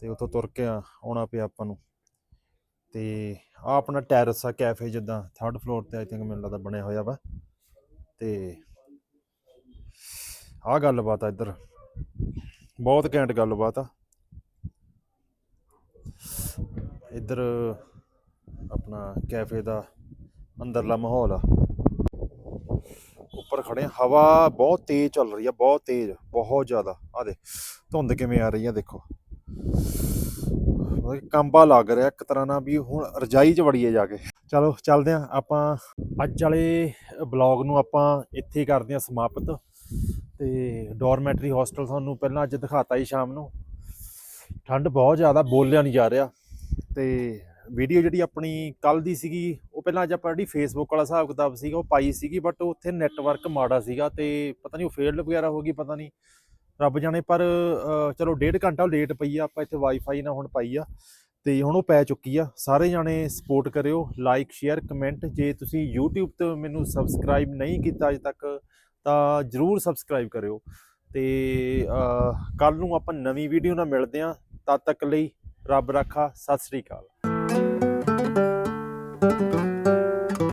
ਤੇ ਉੱਥੋਂ ਤੁਰ ਕੇ ਆਉਣਾ ਪਿਆ ਆਪਾਂ ਨੂੰ। ਤੇ ਆ ਆਪਣਾ ਟੈਰਸ ਆ ਕੈਫੇ ਜਿੱਦਾਂ ਥਰਡ ਫਲੋਰ ਤੇ ਆਈ ਥਿੰਕ ਮੈਨੂੰ ਲੱਗਦਾ ਬਣਿਆ ਹੋਇਆ ਵਾ। ਤੇ ਆ ਗੱਲਬਾਤ ਆ ਇੱਧਰ। ਬਹੁਤ ਘੈਂਟ ਗੱਲਬਾਤ ਆ। ਇੱਧਰ ਆਪਣਾ ਕੈਫੇ ਦਾ ਅੰਦਰਲਾ ਮਾਹੌਲ ਆ। ਉੱਪਰ ਖੜੇ ਹਵਾ ਬਹੁਤ ਤੇਜ਼ ਚੱਲ ਰਹੀ ਆ, ਬਹੁਤ ਤੇਜ਼, ਬਹੁਤ ਜ਼ਿਆਦਾ। ਆ ਦੇ ਧੁੰਦ ਕਿਵੇਂ ਆ ਰਹੀ ਆ, ਦੇਖੋ। ਕੰਬਾ ਲੱਗ ਰਿਹਾ ਇੱਕ ਤਰ੍ਹਾਂ ਨਾਲ ਵੀ ਹੁਣ ਰਜਾਈ 'ਚ ਵੜੀਏ ਜਾ ਕੇ। ਚਲੋ, ਚੱਲਦੇ ਆ ਆਪਾਂ। ਅੱਜ ਵਾਲੇ ਬਲੌਗ ਨੂੰ ਆਪਾਂ ਇੱਥੇ ਕਰਦੇ ਆ ਸਮਾਪਤ। ਤੇ ਡੋਰਮੈਟਰੀ ਹੌਸਟਲ ਤੁਹਾਨੂੰ ਪਹਿਲਾਂ ਅੱਜ ਦਿਖਾਤਾ ਹੀ ਸ਼ਾਮ ਨੂੰ। ਠੰਡ ਬਹੁਤ ਜ਼ਿਆਦਾ, ਬੋਲਿਆ ਨਹੀਂ ਜਾ ਰਿਹਾ। ਤੇ ਵੀਡੀਓ ਜਿਹੜੀ ਆਪਣੀ ਕੱਲ ਦੀ ਸੀਗੀ, ਉਹ ਪਹਿਲਾਂ ਅੱਜ ਆਪਾਂ ਜਿਹੜੀ ਫੇਸਬੁੱਕ ਵਾਲਾ ਹਿਸਾਬ ਕਿਤਾਬ ਸੀਗਾ, ਉਹ ਪਾਈ ਸੀਗੀ ਬਟ ਉੱਥੇ ਨੈਟਵਰਕ ਮਾੜਾ ਸੀਗਾ ਤੇ ਪਤਾ ਨਹੀਂ ਉਹ ਫੇਲਡ ਵਗੈਰਾ ਹੋ ਗਈ, ਪਤਾ ਨਹੀਂ। ਰੱਬ ਜਾਣੇ, ਪਰ ਚਲੋ ਡੇਢ ਘੰਟਾ ਲੇਟ ਪਈ ਆ, ਆਪਾਂ ਇੱਥੇ ਵਾਈਫਾਈ ਨਾਲ ਹੁਣ ਪਾਈ ਆ, ਤੇ ਹੁਣ ਉਹ ਪੈ ਚੁੱਕੀ ਆ। ਸਾਰੇ ਜਾਣੇ ਸਪੋਰਟ ਕਰਿਓ ਲਾਈਕ ਸ਼ੇਅਰ ਕਮੈਂਟ ਜੇ ਤੁਸੀਂ YouTube ਤੇ ਮੈਨੂੰ ਸਬਸਕ੍ਰਾਈਬ ਨਹੀਂ ਕੀਤਾ ਅਜੇ ਤੱਕ, ਤਾਂ ਜਰੂਰ ਸਬਸਕ੍ਰਾਈਬ ਕਰਿਓ। ਤੇ ਕੱਲ ਨੂੰ ਆਪਾਂ ਨਵੀਂ ਵੀਡੀਓ ਨਾਲ ਮਿਲਦੇ ਆਂ। ਤਦ ਤੱਕ ਲਈ ਰੱਬ ਰਾਖਾ, ਸਤਿ ਸ੍ਰੀ ਅਕਾਲ।